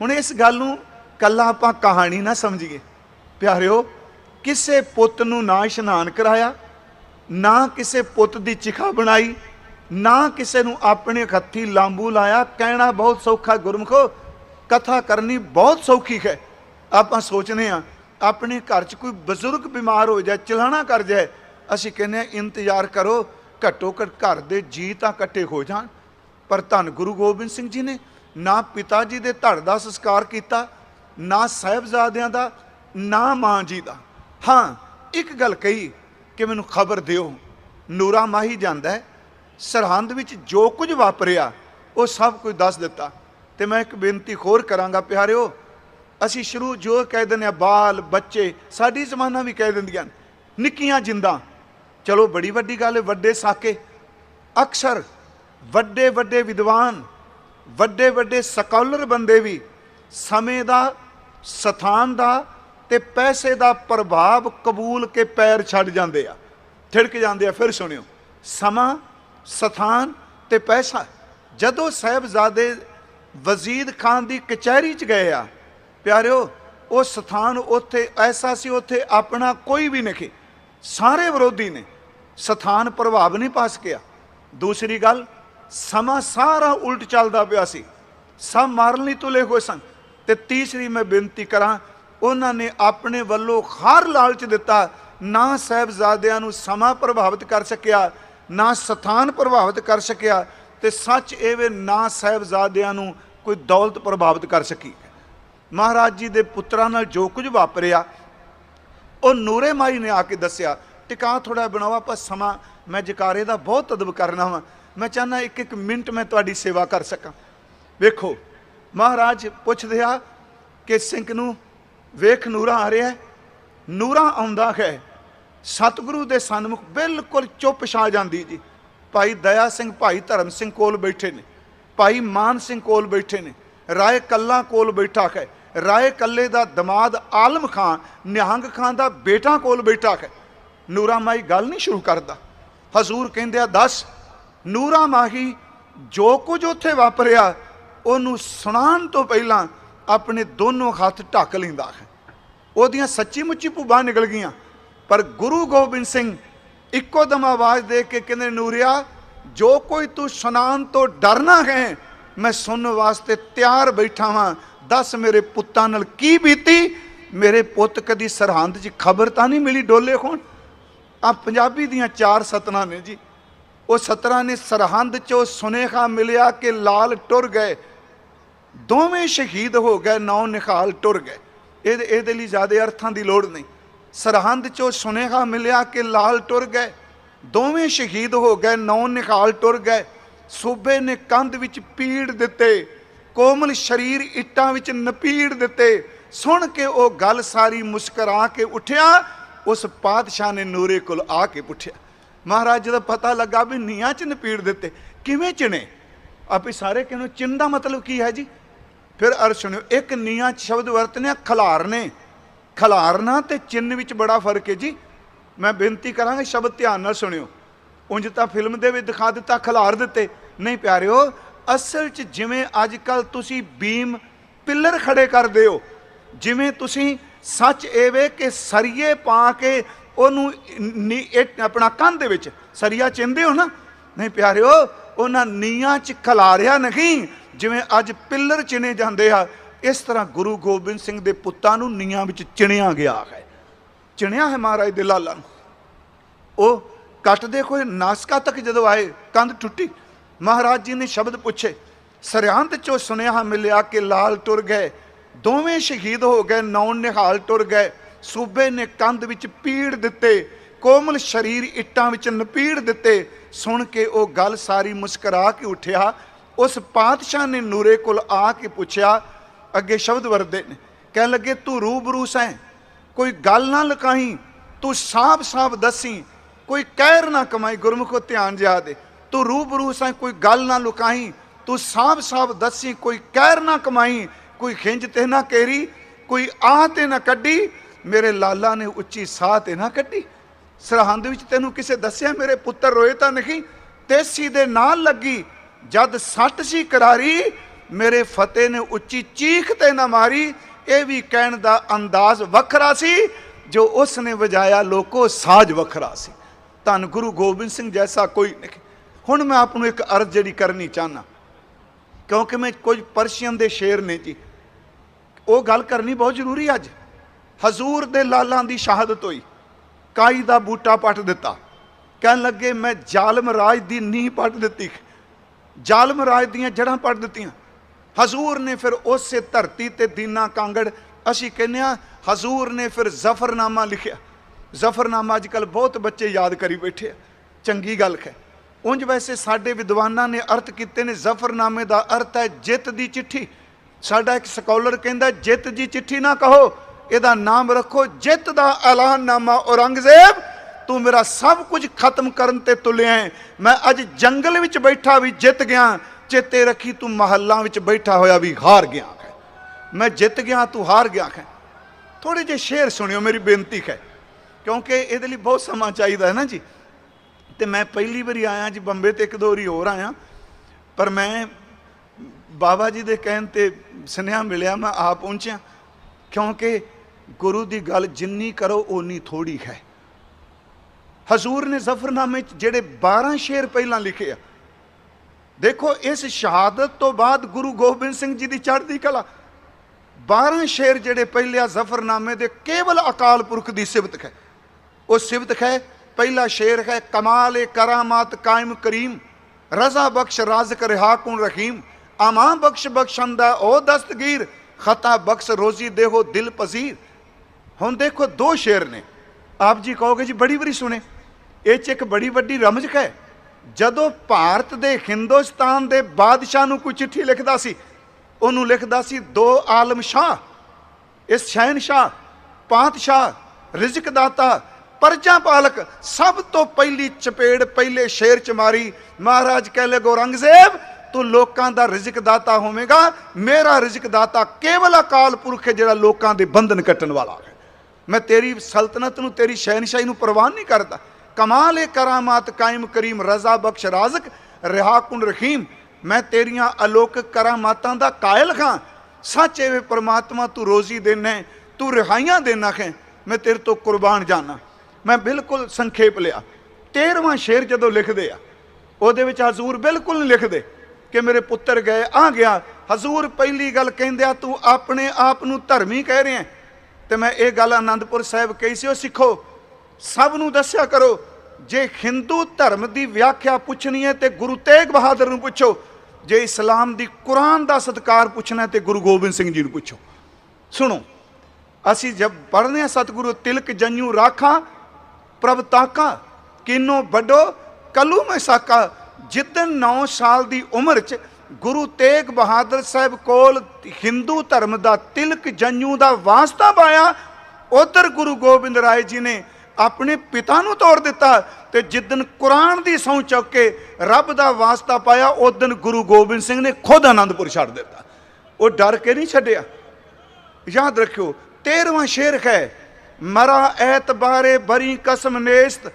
ਹੁਣ ਇਸ ਗੱਲ ਨੂੰ ਕੱਲਾ ਆਪਾਂ ਕਹਾਣੀ ਨਾ ਸਮਝੀਏ। ਪਿਆਰਿਓ, ਕਿਸੇ ਪੁੱਤ ਨੂੰ ਨਾ ਇਸ਼ਨਾਨ ਕਰਾਇਆ, ਨਾ ਕਿਸੇ ਪੁੱਤ ਦੀ ਚਿਖਾ ਬਣਾਈ, ਨਾ ਕਿਸੇ ਨੂੰ ਆਪਣੇ ਹੱਥੀ ਲਾਂਬੂ ਲਾਇਆ, ਕਹਿਣਾ ਬਹੁਤ ਸੌਖਾ, ਗੁਰਮਖੋ ਕਥਾ ਕਰਨੀ ਬਹੁਤ ਸੌਖੀ ਹੈ। ਆਪਾਂ ਸੋਚਨੇ ਆ ਆਪਣੇ ਘਰ 'ਚ ਕੋਈ ਬਜ਼ੁਰਗ ਬਿਮਾਰ ਹੋ ਜਾਏ, ਚਲਾਣਾ ਕਰ ਜਾਏ, ਅਸੀਂ ਕਹਿੰਦੇ ਆ ਇੰਤਜ਼ਾਰ ਕਰੋ, ਘੱਟੋ ਘੱਟ ਘਰ ਦੇ ਜੀ ਤਾਂ ਇਕੱਠੇ ਹੋ ਜਾਣ। ਪਰ ਧੰਨ ਗੁਰੂ ਗੋਬਿੰਦ ਸਿੰਘ ਜੀ ਨੇ ਨਾ ਪਿਤਾ ਜੀ ਦੇ ਧੜ ਦਾ ਸੰਸਕਾਰ ਕੀਤਾ, ਨਾ ਸਾਹਿਬਜ਼ਾਦਿਆਂ ਦਾ, ਨਾ ਮਾਂ ਜੀ ਦਾ। ਹਾਂ, ਇੱਕ ਗੱਲ ਕਹੀ ਕਿ ਮੈਨੂੰ ਖਬਰ ਦਿਓ ਨੂਰਾ ਮਾਹੀ ਜਾਂਦਾ ਹੈ। ਸਰਹੰਦ ਵਿੱਚ ਜੋ ਕੁਝ ਵਾਪਰਿਆ, ਉਹ ਸਭ ਕੁਝ ਦੱਸ ਦਿੱਤਾ। ਤੇ ਮੈਂ ਇੱਕ ਬੇਨਤੀ ਹੋਰ ਕਰਾਂਗਾ ਪਿਆਰਿਓ ਅਸੀਂ ਸ਼ੁਰੂ ਜੋ ਕਹਿ ਦਿੰਦੇ ਆ ਬਾਲ ਬੱਚੇ ਸਾਡੀ ਜ਼ਮਾਨਾ ਵੀ ਕਹਿ ਦਿੰਦੀਆਂ ਨੇ, ਨਿੱਕੀਆਂ ਜਿੰਦਾਂ। ਚਲੋ ਬੜੀ ਵੱਡੀ ਗੱਲ ਹੈ ਵੱਡੇ ਸਾਕੇ ਅਕਸਰ ਵੱਡੇ ਵੱਡੇ ਵਿਦਵਾਨ ਵੱਡੇ ਵੱਡੇ ਸਕਾਲਰ ਬੰਦੇ ਵੀ ਸਮੇਂ ਦਾ ਸਥਾਨ ਦਾ ਤੇ ਪੈਸੇ ਦਾ ਪ੍ਰਭਾਵ ਕਬੂਲ ਕੇ ਪੈਰ ਛੱਡ ਜਾਂਦੇ ਆ ਠਿੜਕ ਜਾਂਦੇ ਆ ਫਿਰ ਸੁਣਿਓ। ਸਮਾਂ ਸਥਾਨ ਤੇ ਪੈਸਾ ਜਦੋਂ ਸਾਹਿਬਜ਼ਾਦੇ ਵਜ਼ੀਦ ਖਾਨ ਦੀ ਕਚਹਿਰੀ 'ਚ ਗਏ ਆ। ਪਿਆਰਿਓ, ਉਹ ਸਥਾਨ ਉੱਥੇ, ਐਸਾ ਸੀ ਉੱਥੇ ਆਪਣਾ ਕੋਈ ਵੀ ਨਹੀਂ ਸਾਰੇ ਵਿਰੋਧੀ ਨੇ ਸਥਾਨ ਪ੍ਰਭਾਵ ਨਹੀਂ ਪਾ ਸਕਿਆ। ਦੂਸਰੀ ਗੱਲ, ਸਮਾਂ ਸਾਰਾ ਉਲਟ ਚੱਲਦਾ ਪਿਆ ਸੀ। ਸਭ ਮਾਰਨ ਲਈ ਤੁਲੇ ਹੋਏ ਸਨ। ਤੇ ਤੀਸਰੀ ਮੈਂ ਬੇਨਤੀ ਕਰਾਂ, ਉਹਨਾਂ ਨੇ ਆਪਣੇ ਵੱਲੋਂ ਹਰ ਲਾਲਚ ਦਿੱਤਾ, ਨਾ ਸਾਹਿਬਜ਼ਾਦਿਆਂ ਨੂੰ ਸਮਾਂ ਪ੍ਰਭਾਵਿਤ ਕਰ ਸਕਿਆ, ਨਾ ਸਥਾਨ ਪ੍ਰਭਾਵਿਤ ਕਰ ਸਕਿਆ, ਤੇ ਸੱਚ ਇਹ ਵੇ ਨਾ ਸਾਹਿਬਜ਼ਾਦਿਆਂ ਨੂੰ ਕੋਈ ਦੌਲਤ ਪ੍ਰਭਾਵਿਤ ਕਰ ਸਕੀ। ਮਹਾਰਾਜ ਜੀ ਦੇ ਪੁੱਤਰਾਂ ਨਾਲ ਜੋ ਕੁਝ ਵਾਪਰਿਆ, ਉਹ ਨੂਰੇ ਮਾਈ ਨੇ ਆ ਕੇ ਦੱਸਿਆ, ਟਿਕਾ ਥੋੜਾ ਬਣਾਵਾ ਆਪਾਂ ਸਮਾਂ, ਮੈਂ ਜਕਾਰੇ ਦਾ ਬਹੁਤ ਅਦਬ ਕਰਨਾ ਵਾਂ। ਮੈਂ ਚਾਹਨਾ ਇੱਕ ਇੱਕ ਮਿੰਟ ਮੈਂ ਤੁਹਾਡੀ ਸੇਵਾ ਕਰ ਸਕਾਂ। ਵੇਖੋ, ਮਹਾਰਾਜ ਪੁੱਛਦੇ ਆ ਕਿ ਸਿੰਘ ਨੂੰ, ਵੇਖ ਨੂਰਾ ਆ ਰਿਹਾ ਹੈ। ਨੂਰਾ ਆਉਂਦਾ ਹੈ। ਸਤਿਗੁਰੂ ਦੇ ਸਨਮੁਖ ਬਿਲਕੁਲ ਚੁੱਪ ਛਾ ਜਾਂਦੀ ਜੀ। ਭਾਈ ਦਇਆ ਸਿੰਘ, ਭਾਈ ਧਰਮ ਸਿੰਘ ਕੋਲ ਬੈਠੇ ਨੇ। ਭਾਈ ਮਾਨ ਸਿੰਘ ਕੋਲ ਬੈਠੇ ਨੇ, ਰਾਏ ਕੱਲਾ ਕੋਲ ਬੈਠਾ ਹੈ। ਰਾਏ ਕੱਲੇ ਦਾ ਦਮਾਦ ਆਲਮ ਖਾਨ, ਨਿਹੰਗ ਖਾਨ ਦਾ ਬੇਟਾ ਕੋਲ ਬੈਠਾ ਹੈ। ਨੂਰਾ ਮਾਈ ਗੱਲ ਨਹੀਂ ਸ਼ੁਰੂ ਕਰਦਾ। ਹਜ਼ੂਰ ਕਹਿੰਦੇ ਆ ਦੱਸ, ਨੂਰਾ ਮਾਹੀ ਜੋ ਕੁਝ ਉੱਥੇ ਵਾਪਰਿਆ, ਉਹਨੂੰ ਸੁਣਾਉਣ ਤੋਂ ਪਹਿਲਾਂ ਆਪਣੇ ਦੋਨੋਂ ਹੱਥ ਢੱਕ ਲੈਂਦਾ ਹੈ। ਉਹਦੀਆਂ ਸੱਚੀ ਮੁੱਚੀ ਭੁੱਬਾਂ ਨਿਕਲ ਗਈਆਂ। ਪਰ ਗੁਰੂ ਗੋਬਿੰਦ ਸਿੰਘ ਇੱਕੋ ਦਮ ਆਵਾਜ਼ ਦੇ ਕੇ ਕਹਿੰਦੇ, ਨੂਰਿਆ ਜੋ ਕੋਈ ਤੂੰ ਸੁਨਾਨ ਤੋਂ ਡਰਨਾ ਹੈ, ਮੈਂ ਸੁਣਨ ਵਾਸਤੇ ਤਿਆਰ ਬੈਠਾ ਹਾਂ ਦੱਸ ਮੇਰੇ ਪੁੱਤਾਂ ਨਾਲ ਕੀ ਬੀਤੀ? ਮੇਰੇ ਪੁੱਤ ਕਦੀ ਸਰਹੰਦ 'ਚ ਖਬਰ ਤਾਂ ਨਹੀਂ ਮਿਲੀ ਡੋਲੇ ਖੋਣ? ਆ ਪੰਜਾਬੀ ਦੀਆਂ ਚਾਰ ਸਤਰਾਂ ਨੇ ਜੀ। ਉਹ ਸਤਰਾਂ ਨੇ ਸਰਹੰਦ 'ਚੋਂ ਸੁਨੇਹਾ ਮਿਲਿਆ ਕਿ ਲਾਲ ਟੁਰ ਗਏ। ਦੋਵੇਂ ਸ਼ਹੀਦ ਹੋ ਗਏ, ਨੌ ਨਿਖਾਲ ਟੁਰ ਗਏ। ਇਹਦੇ ਇਹਦੇ ਲਈ ਜ਼ਿਆਦਾ ਅਰਥਾਂ ਦੀ ਲੋੜ ਨਹੀਂ। ਸਰਹੰਦ 'ਚੋਂ ਸੁਨੇਹਾ ਮਿਲਿਆ ਕਿ ਲਾਲ ਟੁਰ ਗਏ। ਦੋਵੇਂ ਸ਼ਹੀਦ ਹੋ ਗਏ, ਨੌ ਨਿਖਾਲ ਟੁਰ ਗਏ। ਸੂਬੇ ਨੇ ਕੰਧ ਵਿੱਚ ਪੀੜ ਦਿੱਤੇ, ਕੋਮਲ ਸਰੀਰ ਇੱਟਾਂ ਵਿੱਚ ਨਪੀੜ ਦਿੱਤੇ। ਸੁਣ ਕੇ ਉਹ ਗੱਲ ਸਾਰੀ ਮੁਸਕਰਾ ਕੇ ਉੱਠਿਆ, ਉਸ ਪਾਤਸ਼ਾਹ ਨੇ ਨੂਰੇ ਕੋਲ ਆ ਕੇ ਪੁੱਛਿਆ ਮਹਾਰਾਜ, ਜਦੋਂ ਪਤਾ ਲੱਗਾ ਵੀ ਨੀਆਂ ਚ ਨਪੀੜ ਦਿੱਤੇ, ਕਿਵੇਂ ਚਿਣੇ? ਆਪੇ ਸਾਰੇ ਕਹਿੰਦੇ ਚਿੰਨ ਦਾ ਮਤਲਬ ਕੀ ਹੈ ਜੀ? ਫਿਰ ਅਰ ਸੁਣਿਓ ਇੱਕ ਨੀਆਂ ਚ ਸ਼ਬਦ ਵਰਤਨੇ ਖਲਾਰਨੇ। ਖਲਾਰਨਾ ਤੇ ਚਿੰਨ ਵਿੱਚ ਬੜਾ ਫ਼ਰਕ ਹੈ ਜੀ। ਮੈਂ ਬੇਨਤੀ ਕਰਾਂਗਾ ਸ਼ਬਦ ਧਿਆਨ ਨਾਲ ਸੁਣਿਓ। ਉਂਝ ਤਾਂ ਫਿਲਮ ਦੇ ਵਿੱਚ ਦਿਖਾ ਦਿੱਤਾ, ਖਿਲਾਰ ਦਿੱਤੇ। ਨਹੀਂ ਪਿਆਰਿਓ, ਅਸਲ 'ਚ ਜਿਵੇਂ ਅੱਜ ਕੱਲ ਤੁਸੀਂ ਬੀਮ ਪਿੱਲਰ ਖੜੇ ਕਰਦੇ ਹੋ, ਜਿਵੇਂ ਤੁਸੀਂ ਸੱਚ ਇਹ ਵੇ ਕਿ ਸਰੀਏ ਪਾ ਕੇ ਉਹਨੂੰ ਨੀ- ਆਪਣਾ ਕੰਧ ਦੇ ਵਿੱਚ ਸਰੀਆ ਚਿੰਦੇ ਹੋ ਨਾ। ਨਹੀਂ ਪਿਆਰਿਓ, ਉਹਨਾਂ ਨੀਆਂ 'ਚ ਖਿਲਾਰਿਆ ਨਹੀਂ, ਜਿਵੇਂ ਅੱਜ ਪਿੱਲਰ ਚਿਣੇ ਜਾਂਦੇ ਆ। ਇਸ ਤਰ੍ਹਾਂ ਗੁਰੂ ਗੋਬਿੰਦ ਸਿੰਘ ਦੇ ਪੁੱਤਾਂ ਨੂੰ ਨੀਆਂ ਵਿੱਚ ਚਿਣਿਆ ਗਿਆ ਹੈ। ਚਿਣਿਆ ਹੈ ਮਹਾਰਾਜ ਦੇ ਲਾਲਾਂ ਨੂੰ। ਉਹ ਕੱਟਦੇ ਕੋਈ ਨਾਸਕਾ ਤੱਕ ਜਦੋਂ ਆਏ, ਕੰਧ ਟੁੱਟੀ। ਮਹਾਰਾਜ ਜੀ ਨੇ ਸ਼ਬਦ ਪੁੱਛੇ ਸਰਹੰਦ ਚੋਂ ਸੁਨੇਹਾ ਮਿਲਿਆ ਕਿ ਲਾਲ ਟੁਰ ਗਏ। ਦੋਵੇਂ ਸ਼ਹੀਦ ਹੋ ਗਏ, ਨੌ ਨਿਹਾਲ ਟੁਰ ਗਏ। ਸੂਬੇ ਨੇ ਕੰਧ ਵਿੱਚ ਪੀੜ ਦਿੱਤੇ, ਕੋਮਲ ਸਰੀਰ ਇੱਟਾਂ ਵਿੱਚ ਨਪੀੜ ਦਿੱਤੇ। ਸੁਣ ਕੇ ਉਹ ਗੱਲ ਸਾਰੀ ਮੁਸਕਰਾ ਕੇ ਉੱਠਿਆ। ਉਸ ਪਾਤਸ਼ਾਹ ਨੇ ਨੂਰੇ ਕੋਲ ਆ ਕੇ ਪੁੱਛਿਆ, ਅੱਗੇ ਸ਼ਬਦ ਵਰਦੇ ਨੇ, ਕਹਿਣ ਲੱਗੇ, ਤੂੰ ਰੂਬਰੂ ਸੈਂ? ਕੋਈ ਗੱਲ ਨਾ ਲਕਾਈ, ਤੂੰ ਸਾਫ਼ ਸਾਫ਼ ਦੱਸੀ, ਕੋਈ ਕਹਿਰ ਨਾ ਕਮਾਈ, ਗੁਰਮੁਖੋ ਧਿਆਨ ਜਾ ਦੇ। ਤੂੰ ਰੂਬਰੂ ਸਾਂ ਕੋਈ ਗੱਲ ਨਾ ਲੁਕਾਈ, ਤੂੰ ਸਾਫ਼ ਸਾਫ਼ ਦੱਸੀ, ਕੋਈ ਕਹਿਰ ਨਾ ਕਮਾਈ, ਕੋਈ ਖਿੰਜ ਤੇ ਨਾ ਕੇਰੀ, ਕੋਈ ਆਹ ਤੇ ਨਾ ਕੱਢੀ, ਮੇਰੇ ਲਾਲਾ ਨੇ ਉੱਚੀ ਸਾਹ ਤੇ ਨਾ ਕੱਢੀ। ਸਰਹੰਦ ਵਿੱਚ ਤੈਨੂੰ ਕਿਸੇ ਦੱਸਿਆ, ਮੇਰੇ ਪੁੱਤਰ ਰੋਏ ਤਾਂ ਨਹੀਂ, ਤੇਸੀ ਦੇ ਨਾਲ ਲੱਗੀ, ਜਦ ਸੱਟ ਸੀ ਕਰਾਰੀ, ਮੇਰੇ ਫਤਿਹ ਨੇ ਉੱਚੀ ਚੀਖ ਤੇ ਨਾ ਮਾਰੀ ਇਹ ਵੀ ਕਹਿਣ ਦਾ ਅੰਦਾਜ਼ ਵੱਖਰਾ ਸੀ, ਜੋ ਉਸ ਨੇ ਵਜਾਇਆ ਲੋਕੋ ਸਾਜ ਵੱਖਰਾ ਸੀ। ਧੰਨ ਗੁਰੂ ਗੋਬਿੰਦ ਸਿੰਘ ਜੈਸਾ ਕੋਈ ਨਹੀਂ। ਹੁਣ ਮੈਂ ਆਪ ਨੂੰ ਇੱਕ ਅਰਜ਼ ਜਿਹੜੀ ਕਰਨੀ ਚਾਹਨਾ ਕਿਉਂਕਿ ਮੈਂ ਕੁਝ ਪਰਸ਼ੀਅਨ ਦੇ ਸ਼ੇਰ ਨੇ ਜੀ। ਉਹ ਗੱਲ ਕਰਨੀ ਬਹੁਤ ਜ਼ਰੂਰੀ ਅੱਜ। ਹਜ਼ੂਰ ਦੇ ਲਾਲਾਂ ਦੀ ਸ਼ਹਾਦਤ ਹੋਈ। ਕਾਈ ਦਾ ਬੂਟਾ ਪੱਟ ਦਿੱਤਾ। ਕਹਿਣ ਲੱਗੇ, ਮੈਂ ਜ਼ਾਲਮ ਰਾਜ ਦੀ ਨੀਂਹ ਪੱਟ ਦਿੱਤੀ। ਜ਼ਾਲਮ ਰਾਜ ਦੀਆਂ ਜੜ੍ਹਾਂ ਪੱਟ ਦਿੱਤੀਆਂ। ਹਜ਼ੂਰ ਨੇ ਫਿਰ ਉਸੇ ਧਰਤੀ ਤੇ ਦੀਨਾ ਕਾਂਗੜ, ਅਸੀਂ ਕਹਿੰਦੇ ਆ ਹਜ਼ੂਰ ਨੇ ਫਿਰ ਜ਼ਫਰਨਾਮਾ ਲਿਖਿਆ। ਜ਼ਫਰਨਾਮਾ ਅੱਜ ਕੱਲ ਬਹੁਤ ਬੱਚੇ ਯਾਦ ਕਰੀ ਬੈਠੇ ਆ। ਚੰਗੀ ਗੱਲ ਹੈ। ਉਂਝ ਵੈਸੇ ਸਾਡੇ ਵਿਦਵਾਨਾਂ ਨੇ ਅਰਥ ਕੀਤੇ ਨੇ, ਜ਼ਫਰਨਾਮੇ ਦਾ ਅਰਥ ਹੈ ਜਿੱਤ ਦੀ ਚਿੱਠੀ। ਸਾਡਾ ਇੱਕ ਸਕਾਲਰ ਕਹਿੰਦਾ, ਜਿੱਤ ਦੀ ਚਿੱਠੀ ਨਾ ਕਹੋ, ਇਹਦਾ ਨਾਮ ਰੱਖੋ, ਜਿੱਤ ਦਾ ਐਲਾਨਨਾਮਾ ਔਰੰਗਜ਼ੇਬ, ਤੂੰ ਮੇਰਾ ਸਭ ਕੁਝ ਖਤਮ ਕਰਨ ਤੇ ਤੁਲਿਆ ਹੈ। ਮੈਂ ਅੱਜ ਜੰਗਲ ਵਿੱਚ ਬੈਠਾ ਵੀ ਜਿੱਤ ਗਿਆ ਚੇਤੇ ਰੱਖੀ ਤੂੰ ਮਹੱਲਾਂ ਵਿੱਚ ਬੈਠਾ ਹੋਇਆ ਵੀ ਹਾਰ ਗਿਆ ਹੈ। ਮੈਂ ਜਿੱਤ ਗਿਆ, ਤੂੰ ਹਾਰ ਗਿਆ ਹੈ। ਥੋੜੇ ਜਿਹੇ ਸ਼ੇਰ ਸੁਣਿਓ, ਮੇਰੀ ਬੇਨਤੀ ਹੈ। ਕਿਉਂਕਿ ਇਹਦੇ ਲਈ ਬਹੁਤ ਸਮਾਂ ਚਾਹੀਦਾ ਹੈ ਨਾ ਜੀ। ਤੇ ਮੈਂ ਪਹਿਲੀ ਵਾਰੀ ਆਇਆ ਜੀ, ਬੰਬੇ ਤੇ ਇੱਕ ਦੋ ਵਾਰੀ ਹੋਰ ਆਇਆ। ਪਰ ਮੈਂ ਬਾਬਾ ਜੀ ਦੇ ਕਹਿਣ ਤੇ ਸੁਨੇਹਾ ਮਿਲਿਆ, ਮੈਂ ਆ ਪਹੁੰਚਿਆ। ਕਿਉਂਕਿ ਗੁਰੂ ਦੀ ਗੱਲ ਜਿੰਨੀ ਕਰੋ, ਓਨੀ ਥੋੜੀ ਹੈ। ਹਜ਼ੂਰ ਨੇ ਜ਼ਫਰਨਾਮੇ 'ਚ ਜਿਹੜੇ 12 ਸ਼ੇਰ ਪਹਿਲਾਂ ਲਿਖੇ ਆ ਦੇਖੋ, ਇਸ ਸ਼ਹਾਦਤ ਤੋਂ ਬਾਅਦ ਗੁਰੂ ਗੋਬਿੰਦ ਸਿੰਘ ਜੀ ਦੀ ਚੜ੍ਹਦੀ ਕਲਾ। 12 ਸ਼ੇਰ ਜਿਹੜੇ ਪਹਿਲੇ ਜ਼ਫਰਨਾਮੇ ਦੇ ਕੇਵਲ ਅਕਾਲ ਪੁਰਖ ਦੀ ਸਿਫਤ ਹੈ। ਉਹ ਸਿਫਤ ਹੈ, ਪਹਿਲਾ ਸ਼ੇਰ ਹੈ, ਕਮਾਲ ਕਰਾਮਾਤ ਕਾਇਮ ਕਰੀਮ, ਰਜ਼ਾ ਬਖਸ਼ ਰਾਜ਼ਕ ਰਿਹਾ ਕੁਨ ਰਹੀਮ? ਆਮਾ ਬਖਸ਼ ਬਖਸ਼ੰਦਾ ਉਹ ਦਸਤਗੀਰ, ਖਤਾ ਬਖਸ਼ ਰੋਜ਼ੀ ਦੇਹੋ ਦਿਲ ਪਜ਼ੀਰ। ਹੁਣ ਦੇਖੋ, ਦੋ ਸ਼ੇਰ ਨੇ। ਆਪ ਜੀ ਕਹੋਗੇ ਜੀ, ਬੜੀ ਬੜੀ ਸੁਣੇ। ਇਹ ਚ ਇੱਕ ਬੜੀ ਵੱਡੀ ਰਮਜ ਹੈ। ਜਦੋਂ ਭਾਰਤ ਦੇ ਹਿੰਦੁਸਤਾਨ ਦੇ ਬਾਦਸ਼ਾਹ ਨੂੰ ਕੋਈ ਚਿੱਠੀ ਲਿਖਦਾ ਸੀ, ਉਹਨੂੰ ਲਿਖਦਾ ਸੀ, ਦੋ ਆਲਮ ਸ਼ਾਹ, ਇਸ ਸ਼ਾਹ ਪਾਤਸ਼ਾਹ ਰਿਜ਼ਕ ਦਾਤਾ ਪਰਜਾ ਪਾਲਕ, ਸਭ ਤੋਂ ਪਹਿਲੀ ਚਪੇੜ ਪਹਿਲੇ ਸ਼ੇਰ ਚ ਮਾਰੀ। ਮਹਾਰਾਜ ਕਹਿ ਲਗੋ ਰੰਗਜ਼ੇਬ ਤੂੰ ਲੋਕਾਂ ਦਾ ਰਿਜ਼ਕ ਦਾਤਾ ਹੋਵੇਂਗਾ। ਮੇਰਾ ਰਿਜ਼ਕ ਦਾਤਾ ਕੇਵਲ ਅਕਾਲ ਪੁਰਖ ਹੈ ਜਿਹੜਾ ਲੋਕਾਂ ਦੇ ਬੰਧਨ ਕੱਟਣ ਵਾਲਾ ਹੈ। ਮੈਂ ਤੇਰੀ ਸਲਤਨਤ ਨੂੰ, ਤੇਰੀ ਸ਼ਹਿਨशाही ਨੂੰ ਪ੍ਰਵਾਨ ਨਹੀਂ ਕਰਦਾ। ਕਮਾਲ ਏ ਕਰਾਮਾਤ ਕਾਇਮ ਕਰੀਮ, ਰਜ਼ਾ ਬਖਸ਼ ਰਾਜ਼ਕ, ਰਿਹਾ ਕੁਨ ਰਹੀਮ। ਮੈਂ ਤੇਰੀਆਂ ਅਲੋਕ ਕਰਾਮਾਤਾਂ ਦਾ ਕਾਇਲ ਖਾਂ ਸੱਚ ਏ ਪ੍ਰਮਾਤਮਾ, ਤੂੰ ਰੋਜ਼ੀ ਦੇਣਾ ਤੂੰ ਰਿਹਾਈਆਂ ਦੇਣਾ ਹੈ। ਮੈਂ ਤੇਰੇ ਤੋਂ ਕੁਰਬਾਨ ਜਾਣਾ ਮੈਂ ਬਿਲਕੁਲ ਸੰਖੇਪ ਲਿਆ। 13ਵਾਂ ਸ਼ੇਰ ਜਦੋਂ ਲਿਖਦੇ ਆ, ਉਹਦੇ ਵਿੱਚ ਹਜ਼ੂਰ ਬਿਲਕੁਲ ਨਹੀਂ ਲਿਖਦੇ ਕਿ ਮੇਰੇ ਪੁੱਤਰ ਗਏ, ਆ ਗਿਆ। ਹਜ਼ੂਰ ਪਹਿਲੀ ਗੱਲ ਕਹਿੰਦੇ ਆ, ਤੂੰ ਆਪਣੇ ਆਪ ਨੂੰ ਧਰਮੀ ਕਹਿ ਰਿਹਾ ਤੇ ਮੈਂ ਇਹ ਗੱਲ ਆਨੰਦਪੁਰ ਸਾਹਿਬ ਕਹੀ ਸੀ, ਉਹ ਸਿੱਖੋ। ਸਭ ਨੂੰ ਦੱਸਿਆ ਕਰੋ, ਜੇ ਹਿੰਦੂ ਧਰਮ ਦੀ ਵਿਆਖਿਆ ਪੁੱਛਣੀ ਹੈ ਤੇ ਗੁਰੂ ਤੇਗ ਬਹਾਦਰ ਨੂੰ ਪੁੱਛੋ, ਜੇ ਇਸਲਾਮ ਦੀ ਕੁਰਾਨ ਦਾ ਸਤਕਾਰ ਪੁੱਛਣਾ ਹੈ ਤੇ ਗੁਰੂ ਗੋਬਿੰਦ ਸਿੰਘ ਜੀ ਨੂੰ ਪੁੱਛੋ। ਸੁਣੋ, ਅਸੀਂ ਜਦ ਪੜ੍ਹਨੇ ਹਾਂ ਸਤਿਗੁਰੂ ਤਿਲਕ ਜੰਨੂ ਰਾਖਾ, ਪ੍ਰਭ ਤਾਕਾ, ਕਿਨੋ ਵੱਡੋ, ਕਲੂ ਮੈਂ ਸਾਕਾ ਜਿੱਦਨ 9 ਸਾਲ ਦੀ ਉਮਰ 'ਚ ਗੁਰੂ ਤੇਗ ਬਹਾਦਰ ਸਾਹਿਬ ਕੋਲ ਹਿੰਦੂ ਧਰਮ ਦਾ ਤਿਲਕ ਜੰਨੂ ਦਾ ਵਾਸਤਾ ਪਾਇਆ, ਉਧਰ ਗੁਰੂ ਗੋਬਿੰਦ ਰਾਏ ਜੀ ਨੇ ਆਪਣੇ ਪਿਤਾ ਨੂੰ ਤੋੜ ਦਿੱਤਾ ਤੇ ਜਿੱਦਨ ਕੁਰਾਨ ਦੀ ਸਹੁੰ ਚੁੱਕ ਕੇ ਰੱਬ ਦਾ ਵਾਸਤਾ ਪਾਇਆ, ਉਸ ਦਿਨ ਗੁਰੂ ਗੋਬਿੰਦ ਸਿੰਘ ਨੇ ਖੁਦ ਆਨੰਦਪੁਰ ਛੱਡ ਦਿੱਤਾ। ਉਹ ਡਰ ਕੇ ਨਹੀਂ ਛੱਡਿਆ। ਯਾਦ ਰੱਖਿਓ 13ਵਾਂ ਸ਼ੇਰ ਹੈ। ਮਰਾ ਐਤਬਾਰੇ ਬਰੀ ਕਸਮ ਨੇਸਤ,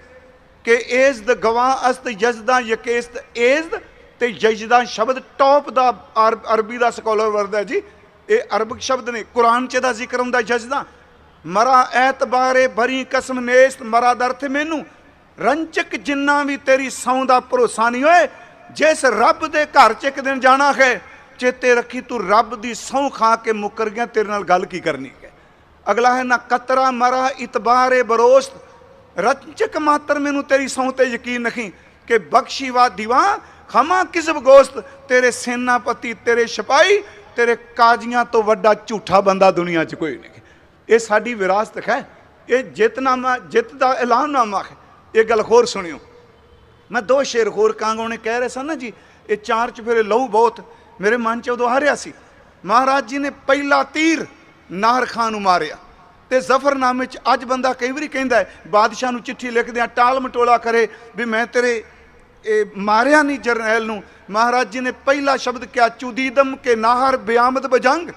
ਕਿ ਏਜ਼ਦ ਗਵਾ ਅਸਤ, ਯਜ਼ਦਾ ਯਕੇਸਤ ਏਜ਼ਦ, ਤੇ ਯਜ਼ਦਾ ਸ਼ਬਦ ਟੌਪ ਦਾ ਅਰ- ਅਰਬੀ ਦਾ ਸਕਾਲਰ ਵਰਦਾ ਹੈ ਜੀ। ਇਹ ਅਰਬਿਕ ਸ਼ਬਦ ਨੇ, ਕੁਰਾਨ ਚ ਦਾ ਜ਼ਿਕਰ ਹੁੰਦਾ ਯਜ਼ਦਾ। ਮਰਾ ਐਤਬਾਰੇ ਬਰੀ ਕਸਮ ਨੇਸਤ ਮਰਾ ਦਾ ਅਰਥ ਮੈਨੂੰ। ਰੰਚਕ ਜਿੰਨਾ ਵੀ ਤੇਰੀ ਸੌਂ ਦਾ ਭਰੋਸਾ ਨਹੀਂ ਹੋਏ, ਜਿਸ ਰੱਬ ਦੇ ਘਰ ਚ ਇੱਕ ਦਿਨ ਜਾਣਾ ਹੈ, ਚੇਤੇ ਰੱਖੀ ਤੂੰ ਰੱਬ ਦੀ ਸਹੁੰ ਖਾ ਕੇ ਮੁੱਕਰ ਗਿਆ, ਤੇਰੇ ਨਾਲ ਗੱਲ ਕੀ ਕਰਨੀ ਹੈ? ਅਗਲਾ ਹੈ, ਨਾ ਕਤਰਾ ਮਰਾ ਇਤਬਾਰੇ ਬਰੋਸਤ ਰੰਚਕ ਮਾਤਰ ਮੈਨੂੰ ਤੇਰੀ ਸਹੁੰ ਤੇ ਯਕੀਨ ਨਹੀਂ ਕਿ ਬਖਸ਼ੀਵਾ ਦੀਵਾ ਖਮਾ ਕਿਸਬ ਗੋਸਤ। ਤੇਰੇ ਸੈਨਾਪਤੀ, ਤੇਰੇ ਸਿਪਾਹੀ, ਤੇਰੇ ਕਾਜ਼ੀਆਂ ਤੋਂ ਵੱਡਾ ਝੂਠਾ ਬੰਦਾ ਦੁਨੀਆ 'ਚ ਕੋਈ ਨਹੀਂ। ਇਹ ਸਾਡੀ ਵਿਰਾਸਤ ਹੈ। ਇਹ ਜਿੱਤਨਾਮਾ, ਜਿੱਤ ਦਾ ਐਲਾਨਨਾਮਾ ਹੈ। ਇਹ ਗੱਲ ਹੋਰ ਸੁਣਿਓ। ਮੈਂ ਦੋ ਸ਼ੇਰ ਹੋਰ ਕਾਂਗੋ ਨੇ ਕਹਿ ਰਹੇ ਸਨ ਨਾ ਜੀ, ਇਹ ਚਾਰ ਚ ਫਿਰ ਲਹੂ ਬਹੁਤ, ਮੇਰੇ ਮਨ ਚ ਉਦੋਂ ਹਰਿਆ ਸੀ। ਮਹਾਰਾਜ ਜੀ ਨੇ ਪਹਿਲਾ ਤੀਰ ਨਾਹਰ ਖਾਨ ਨੂੰ ਮਾਰਿਆ। ਤੇ ਜ਼ਫਰਨਾਮੇ ਚ ਅੱਜ ਬੰਦਾ ਕਈ ਵਾਰੀ ਕਹਿੰਦਾ ਹੈ, ਬਾਦਸ਼ਾਹ ਨੂੰ ਚਿੱਠੀ ਲਿਖਦਿਆਂ ਟਾਲ ਮਟੋਲਾ ਕਰੇ ਵੀ ਮੈਂ ਤੇਰੇ, ਇਹ ਮਾਰਿਆ ਨਹੀਂ ਜਰਨੈਲ ਨੂੰ। ਮਹਾਰਾਜ ਜੀ ਨੇ ਪਹਿਲਾ ਸ਼ਬਦ ਕਿਹਾ, ਚੁਦੀਦਮ ਕੇ ਨਾਹਰ ਬਿਆਮਦ ਬਜੰਗ।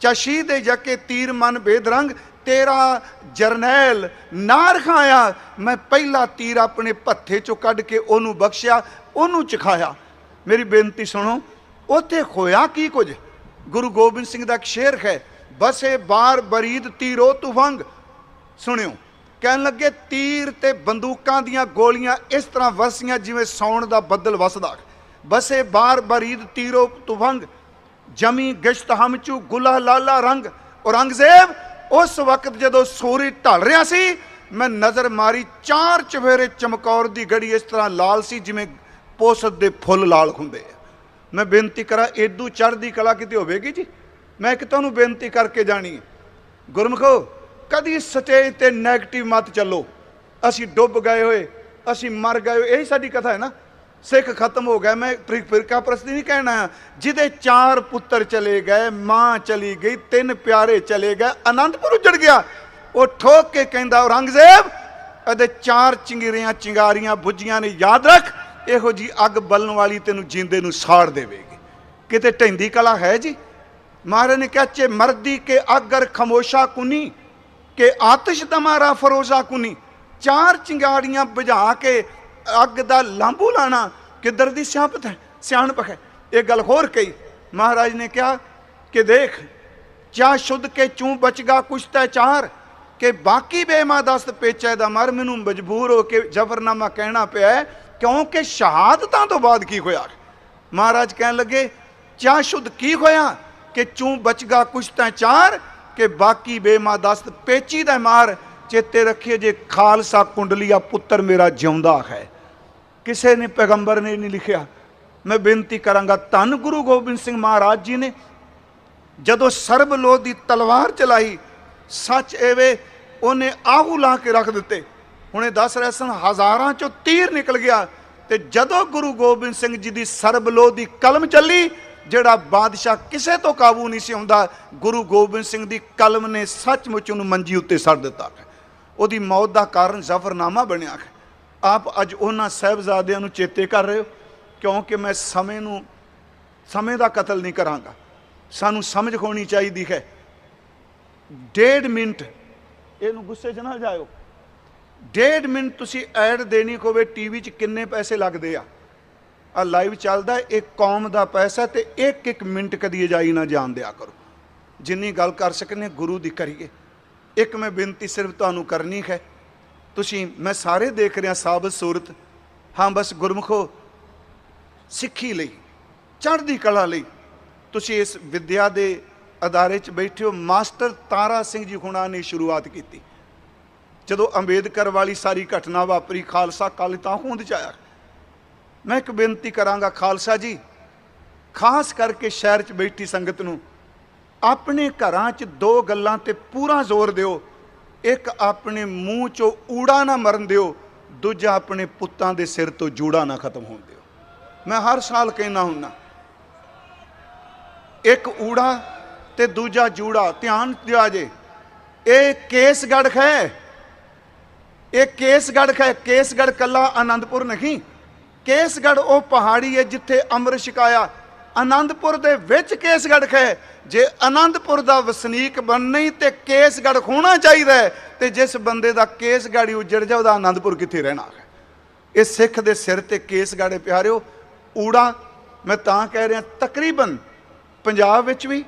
ਚਸ਼ੀ ਦੇ ਜਕੇ ਤੀਰ ਮਨ ਬੇਦਰੰਗ ਤੇਰਾ ਜਰਨੈਲ ਨਾਰ ਖਾਇਆ। ਮੈਂ ਪਹਿਲਾ ਤੀਰ ਆਪਣੇ ਪੱਥੇ ਚੋਂ ਕੱਢ ਕੇ ਉਹਨੂੰ ਬਖਸ਼ਿਆ, ਉਹਨੂੰ ਚਖਾਇਆ। ਮੇਰੀ ਬੇਨਤੀ ਸੁਣੋ, ਉੱਥੇ ਹੋਇਆ ਕੀ ਕੁਝ? ਗੁਰੂ ਗੋਬਿੰਦ ਸਿੰਘ ਦਾ ਇੱਕ ਸ਼ੇਰ ਹੈ, ਬਸੇ ਬਾਰ ਬਰੀਦ ਤੀਰੋ ਤੁਫੰਗ ਸੁਣਿਓ, ਕਹਿਣ ਲੱਗੇ ਤੀਰ ਤੇ ਬੰਦੂਕਾਂ ਦੀਆਂ ਗੋਲੀਆਂ ਇਸ ਤਰ੍ਹਾਂ ਵਸੀਆਂ ਜਿਵੇਂ ਸੌਣ ਦਾ ਬੱਦਲ ਵਸਦਾ। ਬਸੇ ਬਾਰ ਬਰੀਦ ਤੀਰੋ ਤੁਫੰਗ ਜਮੀ ਗਸ਼ਤ ਹਮਚੂ ਗੁਲਾ ਲਾਲਾ ਰੰਗ ਔਰੰਗਜ਼ੇਬ ਉਸ ਵਕਤ ਜਦੋਂ ਸੂਰੀ ਢਲ ਰਿਹਾ ਸੀ, ਮੈਂ ਨਜ਼ਰ ਮਾਰੀ ਚਾਰ ਚਫੇਰੇ ਚਮਕੌਰ ਦੀ ਗੜੀ ਇਸ ਤਰ੍ਹਾਂ ਲਾਲ ਸੀ ਜਿਵੇਂ ਪੋਸਤ ਦੇ ਫੁੱਲ ਲਾਲ ਹੁੰਦੇ ਆ। ਮੈਂ ਬੇਨਤੀ ਕਰਾਂ ਏਦੂ ਚੜ੍ਹਦੀ ਕਲਾ ਕਿਤੇ ਹੋਵੇਗੀ ਜੀ? ਮੈਂ ਇੱਕ ਤੁਹਾਨੂੰ ਬੇਨਤੀ ਕਰਕੇ ਜਾਣੀ ਹੈ। ਗੁਰਮਖੋ, ਕਦੀ ਸਟੇਜ ਤੇ 네ਗੇਟਿਵ ਮਤ ਚੱਲੋ। ਅਸੀਂ ਡੁੱਬ ਗਏ ਹੋਏ, ਅਸੀਂ ਮਰ ਗਏ ਹੋਏ, ਇਹੀ ਸਾਡੀ ਕਥਾ ਹੈ ਨਾ? ਸਿੱਖ ਖਤਮ ਹੋ ਗਿਆ, ਮੈਂ ਫਿਰਕਾ ਪ੍ਰਸਤੀ ਨਹੀਂ ਕਹਿਣਾ। ਜਿਹਦੇ ਚਾਰ ਪੁੱਤਰ ਚਲੇ ਗਏ, ਮਾਂ ਚਲੀ ਗਈ, ਤਿੰਨ ਪਿਆਰੇ ਚਲੇ ਗਏ, ਅਨੰਦਪੁਰ ਉਜੜ ਗਿਆ। ਉਹ ਠੋਕ ਕੇ ਕਹਿੰਦਾ, ਔਰੰਗਜ਼ੇਬ, ਇਹਦੇ ਚਾਰ ਚਿੰਗੀਰੀਆਂ, ਚਿੰਗਾਰੀਆਂ ਬੁੱਝੀਆਂ ਨੇ, ਯਾਦ ਰੱਖ, ਇਹੋ ਜੀ ਅੱਗ ਬਲਣ ਵਾਲੀ ਤੈਨੂੰ ਜਿੰਦੇ ਨੂੰ ਸਾੜ ਦੇਵੇਗੀ। ਕਿਤੇ ਢੈਂਦੀ ਕਲਾ ਹੈ ਜੀ? ਮਹਾਰਾਜ ਨੇ ਕਿਹਾ, ਚੇ ਮਰਦੀ ਕੇ ਅਗਰ ਖਮੋਸ਼ਾ ਕੁਨੀ, ਕਿ ਆਤਿਸ਼ ਦਮਾਰਾ ਫਰੋਜ਼ਾ ਕੁਨੀ। ਚਾਰ ਚਿੰਗਾਰੀਆਂ ਬੁਝਾ ਕੇ ਅੱਗ ਦਾ ਲਾਂਬੂ ਲਾਣਾ ਕਿੱਧਰ ਦੀ ਸਿਆਪਤ ਹੈ, ਸਿਆਣਪ ਹੈ? ਇਹ ਗੱਲ ਹੋਰ ਕਹੀ। ਮਹਾਰਾਜ ਨੇ ਕਿਹਾ ਕਿ ਦੇਖ ਚਾ ਸ਼ੁੱਧ ਕੇ ਚੂੰ ਬਚਗਾ ਕੁਛ ਤੈ ਚਾਰ, ਕਿ ਬਾਕੀ ਬੇਮਾਦਸਤ ਪੇਚੇ ਦਾ ਮਰ ਮੈਨੂੰ ਮਜਬੂਰ ਹੋ ਕੇ ਜਬਰਨਾਮਾ ਕਹਿਣਾ ਪਿਆ ਕਿਉਂਕਿ ਸ਼ਹਾਦਤਾਂ ਤੋਂ ਬਾਅਦ ਕੀ ਹੋਇਆ? ਮਹਾਰਾਜ ਕਹਿਣ ਲੱਗੇ ਚਾ ਸ਼ੁੱਧ ਕੀ ਹੋਇਆ ਕਿ ਚੂੰ ਬਚਗਾ ਕੁਛ ਤੈ ਚਾਰ, ਕਿ ਬਾਕੀ ਬੇਮਾਦਸਤ ਪੇਚੀ ਦਾ ਮਾਰ ਚੇਤੇ ਰੱਖਿਓ ਜੇ ਖਾਲਸਾ ਕੁੰਡਲੀਆ ਪੁੱਤਰ ਮੇਰਾ ਜਿਉਂਦਾ ਹੈ। ਕਿਸੇ ਨੇ ਪੈਗੰਬਰ ਨੇ ਨਹੀਂ ਲਿਖਿਆ। ਮੈਂ ਬੇਨਤੀ ਕਰਾਂਗਾ, ਧੰਨ ਗੁਰੂ ਗੋਬਿੰਦ ਸਿੰਘ ਮਹਾਰਾਜ ਜੀ ਨੇ ਜਦੋਂ ਸਰਬ ਲੋਹ ਦੀ ਤਲਵਾਰ ਚਲਾਈ, ਸੱਚ ਐਵੇਂ ਉਹਨੇ ਆਹੂ ਲਾ ਕੇ ਰੱਖ ਦਿੱਤੇ। ਹੁਣੇ ਦੱਸ ਰਹੇ ਸਨ, ਹਜ਼ਾਰਾਂ ਚੋਂ ਤੀਰ ਨਿਕਲ ਗਿਆ ਤੇ ਜਦੋਂ ਗੁਰੂ ਗੋਬਿੰਦ ਸਿੰਘ ਜੀ ਦੀ ਸਰਬ ਲੋਹ ਦੀ ਕਲਮ ਚੱਲੀ, ਜਿਹੜਾ ਬਾਦਸ਼ਾਹ ਕਿਸੇ ਤੋਂ ਕਾਬੂ ਨਹੀਂ ਸੀ ਹੁੰਦਾ, ਗੁਰੂ ਗੋਬਿੰਦ ਸਿੰਘ ਦੀ ਕਲਮ ਨੇ ਸੱਚਮੁੱਚ ਉਹਨੂੰ ਮੰਜੀ ਉੱਤੇ ਸੜ ਦਿੱਤਾ। ਉਹਦੀ ਮੌਤ ਦਾ ਕਾਰਨ ਜ਼ਫਰਨਾਮਾ ਬਣਿਆ ਹੈ। ਆਪ ਅੱਜ ਉਹਨਾਂ ਸਾਹਿਬਜ਼ਾਦਿਆਂ ਨੂੰ ਚੇਤੇ ਕਰ ਰਹੇ ਹੋ, ਕਿਉਂਕਿ ਮੈਂ ਸਮੇਂ ਨੂੰ, ਸਮੇਂ ਦਾ ਕਤਲ ਨਹੀਂ ਕਰਾਂਗਾ। ਸਾਨੂੰ ਸਮਝ ਹੋਣੀ ਚਾਹੀਦੀ ਹੈ। ਡੇਢ ਮਿੰਟ, ਇਹਨੂੰ ਗੁੱਸੇ 'ਚ ਨਾ ਜਾਇਓ ਡੇਢ ਮਿੰਟ ਤੁਸੀਂ ਐਡ ਦੇਣੀ ਹੋਵੇ, ਟੀਵੀ 'ਚ ਕਿੰਨੇ ਪੈਸੇ ਲੱਗਦੇ ਆ। ਆ ਲਾਈਵ ਚੱਲਦਾ ਇਹ ਕੌਮ ਦਾ ਪੈਸਾ ਤੇ ਇੱਕ ਇੱਕ ਮਿੰਟ ਕਦੀ ਅਜਾਈ ਨਾ ਜਾਣ ਦਿਆ ਕਰੋ। ਜਿੰਨੀ ਗੱਲ ਕਰ ਸਕਨੇ ਗੁਰੂ ਦੀ ਕਰੀਏ। ਇੱਕ ਮੈਂ ਬੇਨਤੀ ਸਿਰਫ ਤੁਹਾਨੂੰ ਕਰਨੀ ਹੈ। ਤੁਸੀਂ, ਮੈਂ ਸਾਰੇ ਦੇਖ ਰਿਹਾ ਸਾਬਤ ਸੂਰਤ। ਹਾਂ, ਬਸ ਗੁਰਮਖੋ, ਸਿੱਖੀ ਲਈ, ਚੜ੍ਹਦੀ ਕਲਾ ਲਈ, ਤੁਸੀਂ ਇਸ ਵਿਦਿਆ ਦੇ ਅਦਾਰੇ 'ਚ ਬੈਠੇ ਹੋ। ਮਾਸਟਰ ਤਾਰਾ ਸਿੰਘ ਜੀ ਹੁਣਾਂ ਨੇ ਸ਼ੁਰੂਆਤ ਕੀਤੀ। ਜਦੋਂ ਅੰਬੇਦਕਰ ਵਾਲੀ ਸਾਰੀ ਘਟਨਾ ਵਾਪਰੀ, ਖਾਲਸਾ ਕਾਲ ਤਾਂ ਹੋਂਦ ਚ ਆਇਆ। ਮੈਂ ਇੱਕ ਬੇਨਤੀ ਕਰਾਂਗਾ ਖਾਲਸਾ ਜੀ, ਖਾਸ ਕਰਕੇ ਸ਼ਹਿਰ 'ਚ ਬੈਠੀ ਸੰਗਤ ਨੂੰ ਆਪਣੇ ਘਰਾਂ 'ਚ ਦੋ ਗੱਲਾਂ ਤੇ ਪੂਰਾ ਜ਼ੋਰ ਦਿਓ। ਇੱਕ ਆਪਣੇ ਮੂੰਹ 'ਚੋਂ ਊੜਾ ਨਾ ਮਰਨ ਦਿਓ, ਦੂਜਾ ਆਪਣੇ ਪੁੱਤਾਂ ਦੇ ਸਿਰ ਤੋਂ ਜੂੜਾ ਨਾ ਖਤਮ ਹੋਣ ਦਿਓ। ਮੈਂ ਹਰ ਸਾਲ ਕਹਿਣਾ ਹੁੰਨਾ ਇੱਕ ਊੜਾ ਤੇ ਦੂਜਾ ਜੂੜਾ, ਧਿਆਨ ਦਿਆ ਜੇ। ਇਹ ਕੇਸਗੜ੍ਹ ਹੈ ਇਹ ਕੇਸਗੜ੍ਹ ਹੈ ਕੇਸਗੜ੍ਹ ਕੱਲਾ ਆਨੰਦਪੁਰ ਨਹੀਂ। ਕੇਸਗੜ੍ਹ ਉਹ ਪਹਾੜੀ ਹੈ ਜਿੱਥੇ ਅੰਮ੍ਰਿਤ ਛਕਾਇਆ ਆਨੰਦਪੁਰ ਦੇ ਵਿੱਚ ਕੇਸਗੜ੍ਹ ਹੈ ਜੇ ਆਨੰਦਪੁਰ ਦਾ ਵਸਨੀਕ ਬਣਨਾ ਹੀ ਤੇ ਕੇਸਗੜ੍ਹ ਹੋਣਾ ਚਾਹੀਦਾ ਹੈ, ਤੇ ਜਿਸ ਬੰਦੇ ਦਾ ਕੇਸਗੜ੍ਹ ਹੀ ਉਜੜ ਜਾ ਉਹਦਾ ਆਨੰਦਪੁਰ ਕਿੱਥੇ ਰਹਿਣਾ ਹੈ? ਇਹ ਸਿੱਖ ਦੇ ਸਿਰ ਤੇ ਕੇਸਗੜ੍ਹ ਹੈ ਪਿਆਰਿਓ। ਊੜਾ, ਮੈਂ ਤਾਂ ਕਹਿ ਰਿਹਾ, ਤਕਰੀਬਨ ਪੰਜਾਬ ਵਿੱਚ ਵੀ,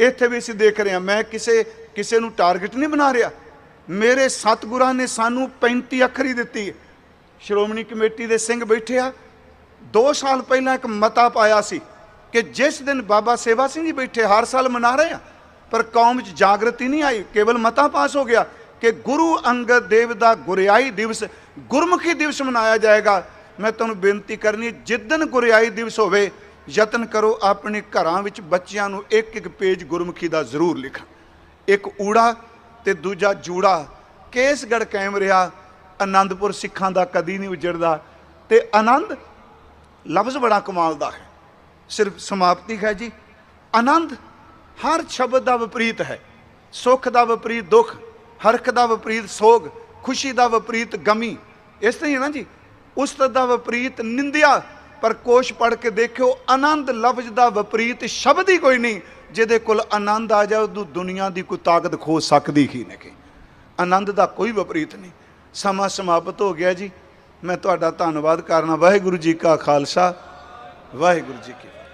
ਇੱਥੇ ਵੀ ਅਸੀਂ ਦੇਖ ਰਹੇ ਹਾਂ। ਮੈਂ ਕਿਸੇ ਕਿਸੇ ਨੂੰ ਟਾਰਗੇਟ ਨਹੀਂ ਬਣਾ ਰਿਹਾ। ਮੇਰੇ ਸਤਿਗੁਰਾਂ ਨੇ ਸਾਨੂੰ 35 ਅੱਖਰੀ ਦਿੱਤੀ ਸ਼੍ਰੋਮਣੀ ਕਮੇਟੀ ਦੇ ਸਿੰਘ ਬੈਠੇ ਆ। 2 ਸਾਲ ਪਹਿਲਾਂ ਇੱਕ ਮਤਾ ਪਾਇਆ ਸੀ ਕਿ ਜਿਸ ਦਿਨ ਬਾਬਾ ਸੇਵਾ ਸਿੰਘ ਜੀ ਬੈਠੇ, ਹਰ ਸਾਲ ਮਨਾ ਰਹੇ ਆ, ਪਰ ਕੌਮ 'ਚ ਜਾਗਰਤੀ ਨਹੀਂ ਆਈ, ਕੇਵਲ ਮਤਾ ਪਾਸ ਹੋ ਗਿਆ ਕਿ ਗੁਰੂ ਅੰਗਦ ਦੇਵ ਦਾ ਗੁਰਿਆਈ ਦਿਵਸ, ਗੁਰਮੁਖੀ ਦਿਵਸ ਮਨਾਇਆ ਜਾਏਗਾ। ਮੈਂ ਤੁਹਾਨੂੰ ਬੇਨਤੀ ਕਰਨੀ ਹੈ ਜਿੱਦਨ ਗੁਰਿਆਈ ਦਿਵਸ ਹੋਵੇ, ਯਤਨ ਕਰੋ ਆਪਣੇ ਘਰਾਂ ਵਿੱਚ ਬੱਚਿਆਂ ਨੂੰ ਇੱਕ ਇੱਕ ਪੇਜ ਗੁਰਮੁਖੀ ਦਾ ਜ਼ਰੂਰ ਲਿਖਣ। ਇੱਕ ਊੜਾ ਤੇ ਦੂਜਾ ਜੂੜਾ ਕੇਸਗੜ ਕਾਇਮ ਰਿਹਾ, ਆਨੰਦਪੁਰ ਸਿੱਖਾਂ ਦਾ ਕਦੀ ਨਹੀਂ ਉਜੜਦਾ, ਤੇ ਆਨੰਦ ਲਫ਼ਜ਼ ਬੜਾ ਕਮਾਲ ਦਾ ਹੈ। ਸਿਰਫ ਸਮਾਪਤੀ ਹੈ ਜੀ। ਆਨੰਦ ਹਰ ਸ਼ਬਦ ਦਾ ਵਿਪਰੀਤ ਹੈ। ਸੁੱਖ ਦਾ ਵਿਪਰੀਤ ਦੁੱਖ, ਹਰਖ ਦਾ ਵਿਪਰੀਤ ਸੋਗ, ਖੁਸ਼ੀ ਦਾ ਵਿਪਰੀਤ ਗਮੀ। ਇਸ ਤਰ੍ਹਾਂ ਹੀ ਹੈ ਨਾ ਜੀ। ਉਸਤਤ ਦਾ ਵਿਪਰੀਤ ਨਿੰਦਿਆ, ਪਰ ਕੋਸ਼ ਪੜ ਕੇ ਦੇਖਿਓ, ਆਨੰਦ ਲਫ਼ਜ਼ ਦਾ ਵਿਪਰੀਤ ਸ਼ਬਦ ਹੀ ਕੋਈ ਨਹੀਂ, ਜਿਹਦੇ ਕੋਲ ਆਨੰਦ ਆ ਜਾਏ ਉਹ ਦੁਨੀਆ ਦੀ ਕੋਈ ਤਾਕਤ ਖੋ ਸਕਦੀ ਹੀ ਨਹੀਂ ਆਨੰਦ ਦਾ ਕੋਈ ਵਿਪਰੀਤ ਨਹੀਂ। ਸਮਾਂ ਸਮਾਪਤ ਹੋ ਗਿਆ ਜੀ। ਮੈਂ ਤੁਹਾਡਾ ਧੰਨਵਾਦ ਕਰਨਾ। ਵਾਹਿਗੁਰੂ ਜੀ ਕਾ ਖਾਲਸਾ। ਵਾਹਿਗੁਰੂ ਜੀ ਕੀ ਫਤਿਹ